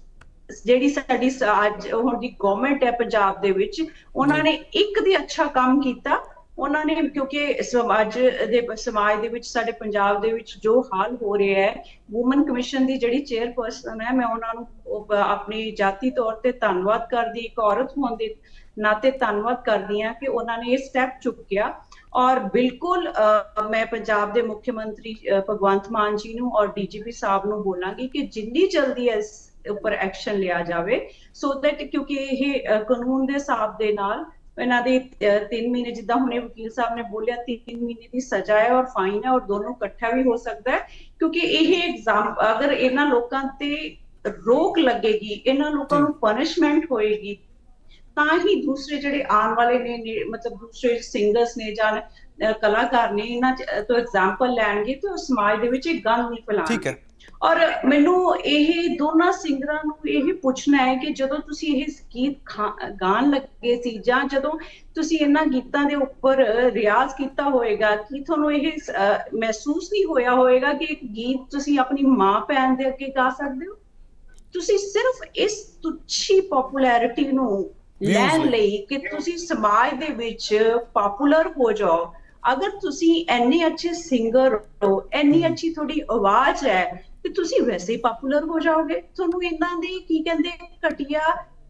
ਜਿਹੜੀ ਸਾਡੀ ਅੱਜ ਹੁਣ ਦੀ ਗਵਰਨਮੈਂਟ ਹੈ ਪੰਜਾਬ ਦੇ ਵਿੱਚ ਉਹਨਾਂ ਨੇ ਇੱਕ ਦੀ ਅੱਛਾ ਕੰਮ ਕੀਤਾ। ਉਹਨਾਂ ਨੇ, ਕਿਉਂਕਿ ਸਮਾਜ ਦੇ ਸਮਾਜ ਦੇ ਵਿੱਚ, ਸਾਡੇ ਪੰਜਾਬ ਦੇ ਵਿੱਚ ਜੋ ਹਾਲ ਹੋ ਰਿਹਾ ਹੈ ਔਮਨ ਕਮਿਸ਼ਨ ਦੀ ਜਿਹੜੀ ਚੇਅਰਪਰਸਨ ਹੈ, ਮੈਂ ਉਹਨਾਂ ਨੂੰ ਆਪਣੀ ਜਾਤੀ ਤੌਰ ਤੇ ਧੰਨਵਾਦ ਕਰਦੀ, ਇੱਕ ਔਰਤ ਹੋਣ ਦੇ ਨਾਤੇ ਧੰਨਵਾਦ ਕਰਦੀ ਹਾਂ ਕਿ ਉਹਨਾਂ ਨੇ ਇਹ ਸਟੈਪ ਚੁੱਕਿਆ। ਔਰ ਬਿਲਕੁਲ ਮੈਂ ਪੰਜਾਬ ਦੇ ਮੁੱਖ ਮੰਤਰੀ ਭਗਵੰਤ ਮਾਨ ਜੀ ਨੂੰ ਔਰ ਡੀਜੀਪੀ ਸਾਹਿਬ ਨੂੰ ਬੋਲਾਂਗੀ ਕਿ ਜਿੰਨੀ ਜਲਦੀ ਇਸ ਉੱਪਰ ਐਕਸ਼ਨ ਲਿਆ ਜਾਵੇ ਸੋ ਦੈਟ ਕਿਉਂਕਿ ਇਹ ਕਾਨੂੰਨ ਦੇ ਹਿਸਾਬ ਦੇ ਨਾਲ ਇਹਨਾਂ ਦੇ 3 ਮਹੀਨੇ ਜਿੱਦਾਂ ਹੁਣੇ ਵਕੀਲ ਸਾਹਿਬ ਨੇ ਬੋਲਿਆ 3 ਮਹੀਨੇ ਦੀ ਸਜ਼ਾ ਹੈ ਔਰ ਫਾਈਨ ਹੈ ਔਰ ਦੋਨੋਂ ਇਕੱਠਾ ਵੀ ਹੋ ਸਕਦਾ ਹੈ ਕਿਉਂਕਿ ਇਹ ਐਗਜ਼ਾਮ ਅਗਰ ਇਹਨਾਂ ਲੋਕਾਂ ਤੇ ਰੋਕ ਲੱਗੇਗੀ ਇਹਨਾਂ ਲੋਕਾਂ। ਨੂੰ ਪਨਿਸ਼ਮੈਂਟ ਹੋਏਗੀ ਤਾਂ ਹੀ ਦੂਸਰੇ ਜਿਹੜੇ ਆਉਣ ਵਾਲੇ ਨੇ ਮਤਲਬ ਦੂਸਰੇ ਸਿੰਗਰਸ ਨੇ ਜਾਂ ਕਲਾਕਾਰ ਨੇ ਇਹਨਾਂ ਤੋਂ ਐਗਜ਼ਾਮਪਲ ਲੈਣਗੇ ਤੇ ਉਹ ਸਮਾਜ ਦੇ ਵਿੱਚ ਇਹ ਗੰਦ ਨਹੀਂ ਫੈਲਾਣਗੇ ਠੀਕ ਹੈ ਔਰ ਮੈਨੂੰ ਇਹ ਦੋਨਾਂ ਸਿੰਗਰਾਂ ਨੂੰ ਇਹ ਪੁੱਛਣਾ ਹੈ ਕਿ ਜਦੋਂ ਤੁਸੀਂ ਇਹ ਗੀਤ ਗਾਣ ਲੱਗੇ ਸੀ ਜਾਂ ਜਦੋਂ ਤੁਸੀਂ ਇਹਨਾਂ ਗੀਤਾਂ ਦੇ ਉੱਪਰ ਰਿਆਜ਼ ਕੀਤਾ ਹੋਏਗਾ ਕਿ ਤੁਹਾਨੂੰ ਇਹ ਮਹਿਸੂਸ ਨਹੀਂ ਹੋਇਆ ਹੋਏਗਾ ਕਿ ਇੱਕ ਗੀਤ ਤੁਸੀਂ ਆਪਣੀ ਮਾਂ ਭੈਣ ਦੇ ਅੱਗੇ ਗਾ ਸਕਦੇ ਹੋ? ਤੁਸੀਂ ਸਿਰਫ ਇਸ ਤੁੱਛੀ ਪਪੂਲੈਰਿਟੀ ਨੂੰ ਲੈਣ ਲਈ। ਲਈ ਕਿ ਤੁਸੀਂ ਸਮਾਜ ਦੇ ਵਿੱਚ ਪਪੂਲਰ ਹੋ ਜਾਓ। ਅਗਰ ਤੁਸੀਂ ਇੰਨੇ ਅੱਛੇ ਸਿੰਗਰ ਹੋ ਇੰਨੀ ਅੱਛੀ ਤੁਹਾਡੀ ਆਵਾਜ਼ ਹੈ ਤੇ ਤੁਸੀਂ ਵੈਸੇ ਹੀ ਪਪੂਲਰ ਹੋ ਜਾਓਗੇ। ਤੁਹਾਨੂੰ ਇਹਨਾਂ ਦੀ ਕੀ ਕਹਿੰਦੇ ਘਟੀਆ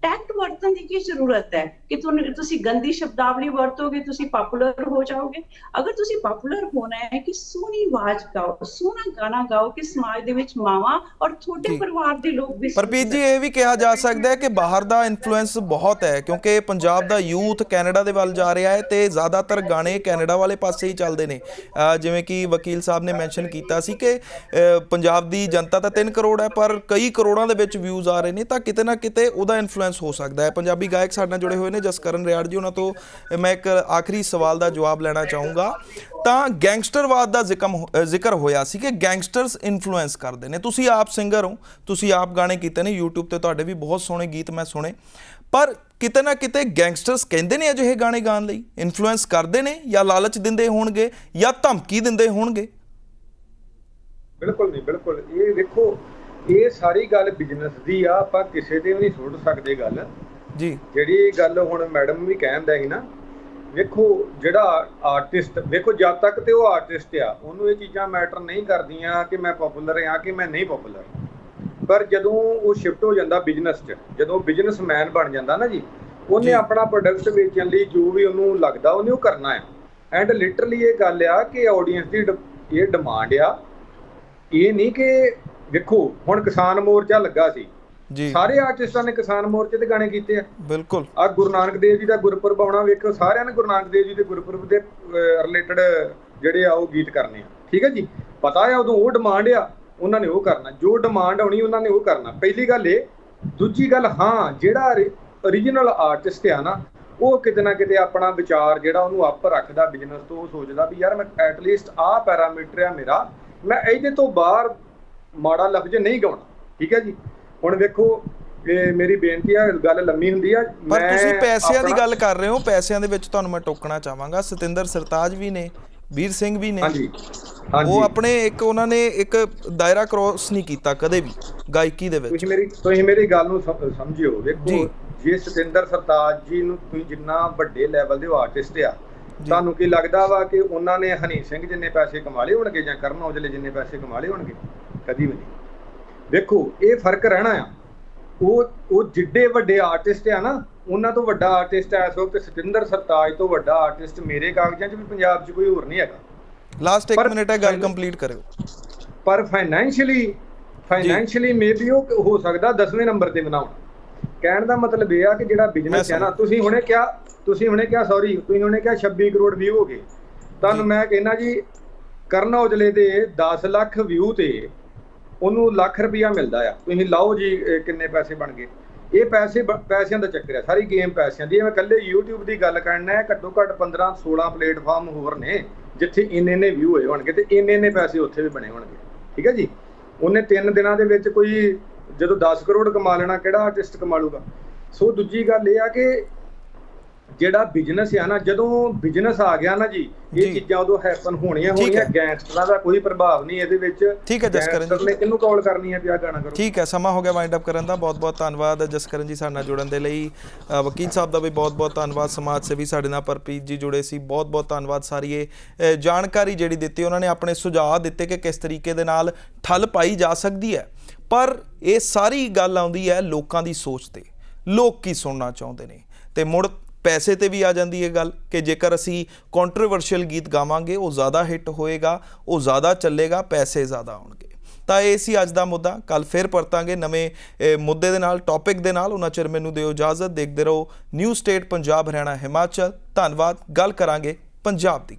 ਟੈਕਟ ਵਰਤਣ ਦੀ ਕੀ ਜ਼ਰੂਰਤ ਹੈ? ਕਿ ਤੁਹਾਨੂੰ ਤੁਸੀਂ ਗੰਦੀ ਸ਼ਬਦਾਵਲੀ ਵਰਤੋਗੇ ਤੁਸੀਂ ਪਪੂਲਰ ਹੋ ਜਾਓਗੇ? ਅਗਰ ਤੁਸੀਂ ਪਪੂਲਰ ਹੋਣਾ ਹੈ ਕਿ ਸੋਹਣੀ ਆਵਾਜ਼ ਗਾਓ ਸੋਹਣਾ ਗਾਣਾ ਗਾਓ ਕਿ ਸਮਾਜ ਦੇ ਵਿੱਚ ਮਾਵਾਂ ਔਰ ਛੋਟੇ। ਪਰਿਵਾਰ ਦੇ ਲੋਕ ਵੀ ਪਰਪੀਤ ਜੀ ਇਹ ਵੀ ਕਿਹਾ ਜਾ ਸਕਦਾ ਹੈ ਕਿ ਬਾਹਰ ਦਾ ਇਨਫਲੂਐਂਸ ਬਹੁਤ ਹੈ ਕਿਉਂਕਿ ਪੰਜਾਬ ਦਾ ਯੂਥ ਕੈਨੇਡਾ ਦੇ ਵੱਲ ਜਾ ਰਿਹਾ ਹੈ ਤੇ ਜ਼ਿਆਦਾਤਰ ਗਾਣੇ ਕੈਨੇਡਾ ਵਾਲੇ ਪਾਸੇ ਹੀ ਚੱਲਦੇ ਨੇ। ਜਿਵੇਂ ਕਿ ਵਕੀਲ ਸਾਹਿਬ ਨੇ ਮੈਂਸ਼ਨ ਕੀਤਾ ਸੀ ਕਿ ਪੰਜਾਬ ਦੀ ਜਨਤਾ ਤਾਂ 3 ਕਰੋੜ ਹੈ ਪਰ ਕਈ ਕਰੋੜਾਂ ਦੇ ਵਿੱਚ ਵਿਊਜ਼ ਆ ਰਹੇ ਨੇ ਤਾਂ ਕਿਤੇ ਨਾ ਕਿਤੇ ਉਹਦਾ ਇਨਫਲੂਐਂਸ ਹੋ ਸਕਦਾ ਹੈ। ਪੰਜਾਬੀ ਗਾਇਕ ਸਾਡੇ ਨਾਲ ਜੁੜੇ ਹੋਏ ਨੇ ਜਸਕਰਨ ਰਿਆੜ ਜੀ, ਉਹਨਾਂ ਤੋਂ ਮੈਂ ਇੱਕ ਆਖਰੀ ਸਵਾਲ ਦਾ ਜਵਾਬ ਲੈਣਾ ਚਾਹੂੰਗਾ। ਤਾਂ ਗੈਂਗਸਟਰਵਾਦ ਦਾ ਜ਼ਿਕਰ ਹੋਇਆ ਸੀ ਕਿ ਗੈਂਗਸਟਰਸ ਇਨਫਲੂਐਂਸ ਕਰਦੇ ਨੇ। ਤੁਸੀਂ ਆਪ ਸਿੰਗਰ ਹੋ, ਤੁਸੀਂ ਆਪ ਗਾਣੇ ਕੀਤੇ ਨੇ, YouTube ਤੇ ਤੁਹਾਡੇ ਵੀ ਬਹੁਤ ਸੋਹਣੇ ਗੀਤ ਮੈਂ ਸੁਣੇ। ਪਰ ਕਿਤੇ ਨਾ ਕਿਤੇ ਗੈਂਗਸਟਰਸ ਕਹਿੰਦੇ ਨੇ ਅਜਿਹੇ ਗਾਣੇ ਗਾਣ ਲਈ। ਇਨਫਲੂਐਂਸ ਕਰਦੇ ਨੇ ਜਾਂ ਲਾਲਚ ਦਿੰਦੇ ਹੋਣਗੇ ਜਾਂ ਧਮਕੀ ਦਿੰਦੇ ਹੋਣਗੇ? ਬਿਲਕੁਲ ਨਹੀਂ, ਬਿਲਕੁਲ। ਇਹ ਸਾਰੀ ਗੱਲ ਬਿਜ਼ਨਸ ਦੀ ਆ ਆਪਾਂ ਕਿਸੇ ਤੇ ਵੀ ਨਹੀਂ ਸੁੱਟ ਸਕਦੇ ਗੱਲ। ਜੀ। ਜਿਹੜੀ ਗੱਲ ਹੁਣ ਮੈਡਮ ਵੀ ਕਹਿੰਦਾ ਸੀ ਨਾ ਵੇਖੋ ਜਿਹੜਾ ਆਰਟਿਸਟ ਵੇਖੋ ਜਦ ਤੱਕ ਤੇ ਉਹ ਆਰਟਿਸਟ ਆ ਉਹਨੂੰ ਇਹ ਚੀਜ਼ਾਂ ਮੈਟਰ ਨਹੀਂ ਕਰਦੀਆਂ ਕਿ ਮੈਂ ਪਪੂਲਰ ਆ ਕਿ ਮੈਂ ਨਹੀਂ ਪਪੂਲਰ ਪਰ ਜਦੋਂ ਉਹ ਸ਼ਿਫਟ ਹੋ ਜਾਂਦਾ ਬਿਜ਼ਨਸ 'ਚ ਜਦੋਂ ਬਿਜ਼ਨਸਮੈਨ ਬਣ ਜਾਂਦਾ ਨਾ ਜੀ ਉਹਨੇ। ਆਪਣਾ ਪ੍ਰੋਡਕਟ ਵੇਚਣ ਲਈ ਜੋ ਵੀ ਉਹਨੂੰ ਲੱਗਦਾ ਉਹਨੇ ਉਹ ਕਰਨਾ ਆ। ਐਂਡ ਲਿਟਰਲੀ ਇਹ ਗੱਲ ਆ ਕਿ ਆਡੀਅנס ਦੀ ਇਹ ਡਿਮਾਂਡ ਆ। ਇਹ ਨਹੀਂ ਕਿ ਵੇਖੋ ਹੁਣ ਕਿਸਾਨ ਮੋਰਚਾ ਲੱਗਾ ਸੀ। ਜੀ। ਸਾਰੇ ਆਰਟਿਸਟਾਂ ਨੇ ਕਿਸਾਨ ਮੋਰਚੇ ਤੇ ਗਾਣੇ ਕੀਤੇ ਆ। ਬਿਲਕੁਲ। ਆ ਗੁਰੂ ਨਾਨਕ ਦੇਵ ਜੀ ਦਾ ਗੁਰਪੁਰਬ ਆਉਣਾ ਵੇਖੋ ਸਾਰਿਆਂ ਨੇ ਗੁਰੂ ਨਾਨਕ ਦੇਵ ਜੀ ਦੇ ਗੁਰਪੁਰਬ ਦੇ ਰਿਲੇਟਡ ਜਿਹੜੇ ਆ ਉਹ ਗੀਤ ਕਰਨੇ ਆ। ਠੀਕ ਹੈ ਜੀ? ਪਤਾ ਆ ਉਦੋਂ ਉਹ ਡਿਮਾਂਡ ਆ ਉਹਨਾਂ ਨੇ ਉਹ ਕਰਨਾ। ਜੋ ਡਿਮਾਂਡ ਆਉਣੀ ਉਹਨਾਂ ਨੇ ਉਹ ਕਰਨਾ। ਪਹਿਲੀ ਗੱਲ ਇਹ ਦੂਜੀ ਗੱਲ ਹਾਂ ਜਿਹੜਾ origignal ਆਰਟਿਸਟ ਆ ਨਾ ਉਹ ਕਿਤੇ ਨਾ ਕਿਤੇ ਆਪਣਾ ਵਿਚਾਰ ਜਿਹੜਾ ਉਹਨੂੰ ਅੱਪ ਰੱਖਦਾ ਬਿਜ਼ਨਸ ਤੋਂ ਉਹ ਸੋਚਦਾ ਵੀ ਯਾਰ ਮੈਂ ਐਟਲੀਸਟ ਆਹ ਪੈਰਾਮੀਟਰ ਆ ਮੇਰਾ ਮੈਂ ਇਹਦੇ ਤੋਂ ਬਾਹਰ ਮਾੜਾ ਲਫ਼ਜ਼ ਨਹੀਂ ਗਾਉਣਾ ਠੀਕ ਹੈ ਜੀ? ਹੁਣ ਵੇਖੋ ਇਹ ਮੇਰੀ ਬੇਨਤੀ ਆ ਗੱਲ ਲੰਮੀ ਹੁੰਦੀ ਆ ਪਰ ਤੁਸੀਂ ਪੈਸਿਆਂ ਦੀ ਗੱਲ ਕਰ ਰਹੇ ਹੋ ਪੈਸਿਆਂ ਦੇ ਵਿੱਚ ਤੁਹਾਨੂੰ ਮੈਂ ਟੋਕਣਾ ਚਾਹਾਂਗਾ ਸਤਿੰਦਰ ਸਰਤਾਜ ਵੀ ਨੇ ਵੀਰ ਸਿੰਘ ਵੀ ਨੇ। ਹਾਂਜੀ ਉਹ ਹਾਂਜੀ ਆਪਣੇ ਇੱਕ ਉਹਨਾਂ ਨੇ ਇੱਕ ਦਾਇਰਾ ਕ੍ਰੋਸ ਨਹੀਂ ਕੀਤਾ ਕਦੇ ਵੀ ਗਾਇਕੀ ਦੇ ਵਿੱਚ। ਤੁਸੀਂ ਮੇਰੀ ਤੁਸੀਂ ਮੇਰੀ ਗੱਲ ਨੂੰ ਸਮ- ਸਮਝਿਓ। ਵੇਖੋ ਜੀ। ਜੇ ਸਤਿੰਦਰ ਸਰਤਾਜ ਜੀ ਨੂੰ ਤੁਸੀਂ ਜਿੰਨਾ ਵੱਡੇ ਲੈਵਲ ਦੇ ਆਰਟਿਸਟ ਆ ਤੁਹਾਨੂੰ ਕੀ ਲੱਗਦਾ ਵਾ ਕਿ ਉਹਨਾਂ ਨੇ ਹਨੀ ਸਿੰਘ ਜਿੰਨੇ ਪੈਸੇ ਕਮਾ ਲਏ ਹੋਣਗੇ ਜਾਂ ਕਰਨ ਔਜਲੇ ਜਿੰਨੇ ਪੈਸੇ ਕਮਾ ਲਏ ਹੋਣਗੇ? ਕਦੀ ਵੀ ਨਹੀਂ। ਵੇਖੋ ਇਹ ਫ਼ਰਕ ਰਹਿਣਾ ਆ। ਉਹ ਉਹ ਜਿੱਡੇ ਵੱਡੇ ਆਰਟਿਸਟ ਆ ਨਾ ਉਹਨਾਂ ਤੋਂ ਵੱਡਾ ਆਰਟਿਸਟ ਆ ਇਸ ਵਕਤ ਸਤਿੰਦਰ ਸਰਤਾਜ ਤੋਂ ਵੱਡਾ ਆਰਟਿਸਟ ਮੇਰੇ ਕਾਗਜ਼ਾਂ 'ਚ ਵੀ ਪੰਜਾਬ 'ਚ ਕੋਈ ਹੋਰ ਨਹੀਂ ਹੈਗਾ। ਲਾਸਟ 1 ਪਰ ਮਿੰਟ ਹੈ ਗੱਲ ਕੰਪਲੀਟ ਕਰਿਓ। ਪਰ ਫਾਈਨੈਂਸ਼ੀਅਲੀ ਫਾਈਨੈਂਸ਼ੀਅਲੀ ਮੇਬੀ ਉਹ ਹੋ ਸਕਦਾ 10ਵੇਂ ਨੰਬਰ ਤੇ ਬਣਾਉਣ ਕਹਿਣ ਦਾ ਮਤਲਬ ਇਹ ਆ ਕਿ ਜਿਹੜਾ ਬਿਜ਼ਨਸ ਹੈ ਨਾ ਤੁਸੀਂ ਹੁਣੇ ਕਿਹਾ ਤੁਸੀਂ ਹੁਣੇ ਕਿਹਾ ਸੌਰੀ ਤੁਸੀਂ ਹੁਣੇ ਕਿਹਾ 26 ਕਰੋੜ ਵਿਊ ਹੋ ਗਏ। ਤੁਹਾਨੂੰ। ਮੈਂ ਕਹਿਣਾ ਜੀ ਕਰਨ ਔਜਲੇ ਦੇ 10 ਲੱਖ ਵਿਊ ਤੇ ਉਹਨੂੰ ਲੱਖ ਰੁਪਇਆ ਮਿਲਦਾ ਆ। ਤੁਸੀਂ ਲਾਓ ਜੀ ਕਿੰਨੇ ਪੈਸੇ ਬਣ ਗਏ। ਇਹ ਪੈਸੇ ਪੈਸਿਆਂ ਦਾ ਚੱਕਰ ਹੈ ਸਾਰੀ ਗੇਮ ਪੈਸਿਆਂ ਦੀ ਹੈ। ਮੈਂ ਇਕੱਲੇ YouTube ਦੀ ਗੱਲ ਕਰਨਾ ਹੈ ਘੱਟੋ ਘੱਟ 15 16 ਪਲੇਟਫਾਰਮ ਹੋਰ ਨੇ, ਜਿੱਥੇ ਇੰਨੇ ਇੰਨੇ ਵਿਊ ਹੋਏ ਹੋਣਗੇ ਤੇ ਇੰਨੇ ਇੰਨੇ ਪੈਸੇ ਉੱਥੇ ਵੀ ਬਣੇ ਹੋਣਗੇ। ਠੀਕ ਹੈ ਜੀ? ਉਹਨੇ 3 ਦਿਨਾਂ ਦੇ ਵਿੱਚ ਕੋਈ ਜਦੋਂ 10 ਕਰੋੜ ਕਮਾ ਲੈਣਾ, ਕਿਹੜਾ ਆਰਟਿਸਟ ਕਮਾ ਲੂਗਾ? ਸੋ ਦੂਜੀ ਗੱਲ ਇਹ ਆ ਕਿ ਜਿਹੜਾ ਬਿਜ਼ਨਸ ਆ ਨਾ ਜਦੋਂ ਬਿਜ਼ਨਸ ਆ ਗਿਆ ਨਾ ਜੀ। ਇਹ ਚੀਜ਼ਾਂ ਉਦੋਂ ਹੈਪਨ ਹੋਣੀਆਂ ਹੋਣੀਆਂ। ਗੈਂਗਸਟਰਾਂ ਦਾ ਕੋਈ ਪ੍ਰਭਾਵ ਨਹੀਂ ਇਹਦੇ ਵਿੱਚ। ਠੀਕ ਹੈ, ਜਸਕਰਨ ਜੀ। ਨੇ ਕਿਹਨੂੰ ਕਾਲ ਕਰਨੀ ਹੈ ਵੀ ਆਹ ਗਾਣਾ ਕਰੋ? ਠੀਕ ਹੈ ਸਮਾਂ ਹੋ ਗਿਆ ਵਾਈਂਡ ਅਪ ਕਰਨ ਦਾ। ਬਹੁਤ ਬਹੁਤ ਧੰਨਵਾਦ ਜਸਕਰਨ ਜੀ ਸਾਡੇ ਨਾਲ ਜੁੜਨ ਦੇ ਲਈ। ਵਕੀਲ ਸਾਹਿਬ ਦਾ ਵੀ ਬਹੁਤ ਬਹੁਤ ਧੰਨਵਾਦ ਸਮਾਜ ਸੇਵੀ ਸਾਡੇ ਨਾਲ ਪਰਪੀਤ ਜੀ ਜੁੜੇ ਸੀ। ਬਹੁਤ ਬਹੁਤ ਧੰਨਵਾਦ ਸਾਰੀ ਇਹ ਜਾਣਕਾਰੀ ਜਿਹੜੀ ਦਿੱਤੀ ਉਹਨਾਂ ਨੇ ਆਪਣੇ ਸੁਝਾਅ ਦਿੱਤੇ ਕਿ ਕਿਸ ਤਰੀਕੇ ਦੇ ਨਾਲ ਠੱਲ ਪਾਈ ਜਾ ਸਕਦੀ ਹੈ। ਪਰ ਇਹ ਸਾਰੀ ਗੱਲ ਆਉਂਦੀ ਹੈ ਲੋਕਾਂ ਦੀ ਸੋਚ ਤੇ। ਲੋਕ ਕੀ ਸੁਣਨਾ ਚਾਹੁੰਦੇ ਨੇ? ਤੇ ਮੁੜ ਪੈਸੇ ਤੇ ਵੀ ਆ ਜਾਂਦੀ ਹੈ ਗੱਲ ਕਿ ਜੇਕਰ ਅਸੀਂ ਕੰਟਰੋਵਰਸ਼ੀਅਲ ਗੀਤ ਗਾਵਾਂਗੇ, ਉਹ ਜ਼ਿਆਦਾ ਹਿੱਟ ਹੋਏਗਾ, ਉਹ ਜ਼ਿਆਦਾ ਚੱਲੇਗਾ, ਪੈਸੇ ਜ਼ਿਆਦਾ ਆਉਣਗੇ। ਤਾਂ ਇਹ ਸੀ ਅੱਜ ਦਾ ਮੁੱਦਾ। ਕੱਲ ਫਿਰ ਪਰਤਾਂਗੇ ਨਵੇਂ ਮੁੱਦੇ ਦੇ ਨਾਲ ਟੌਪਿਕ ਦੇ ਨਾਲ। ਉਹਨਾਂ ਚਿਰ ਮੈਨੂੰ ਦਿਓ ਇਜਾਜ਼ਤ। ਦੇਖਦੇ ਰਹੋ ਨਿਊ ਸਟੇਟ ਪੰਜਾਬ, ਹਰਿਆਣਾ, ਹਿਮਾਚਲ। ਧੰਨਵਾਦ। ਗੱਲ ਕਰਾਂਗੇ ਪੰਜਾਬ ਦੀ।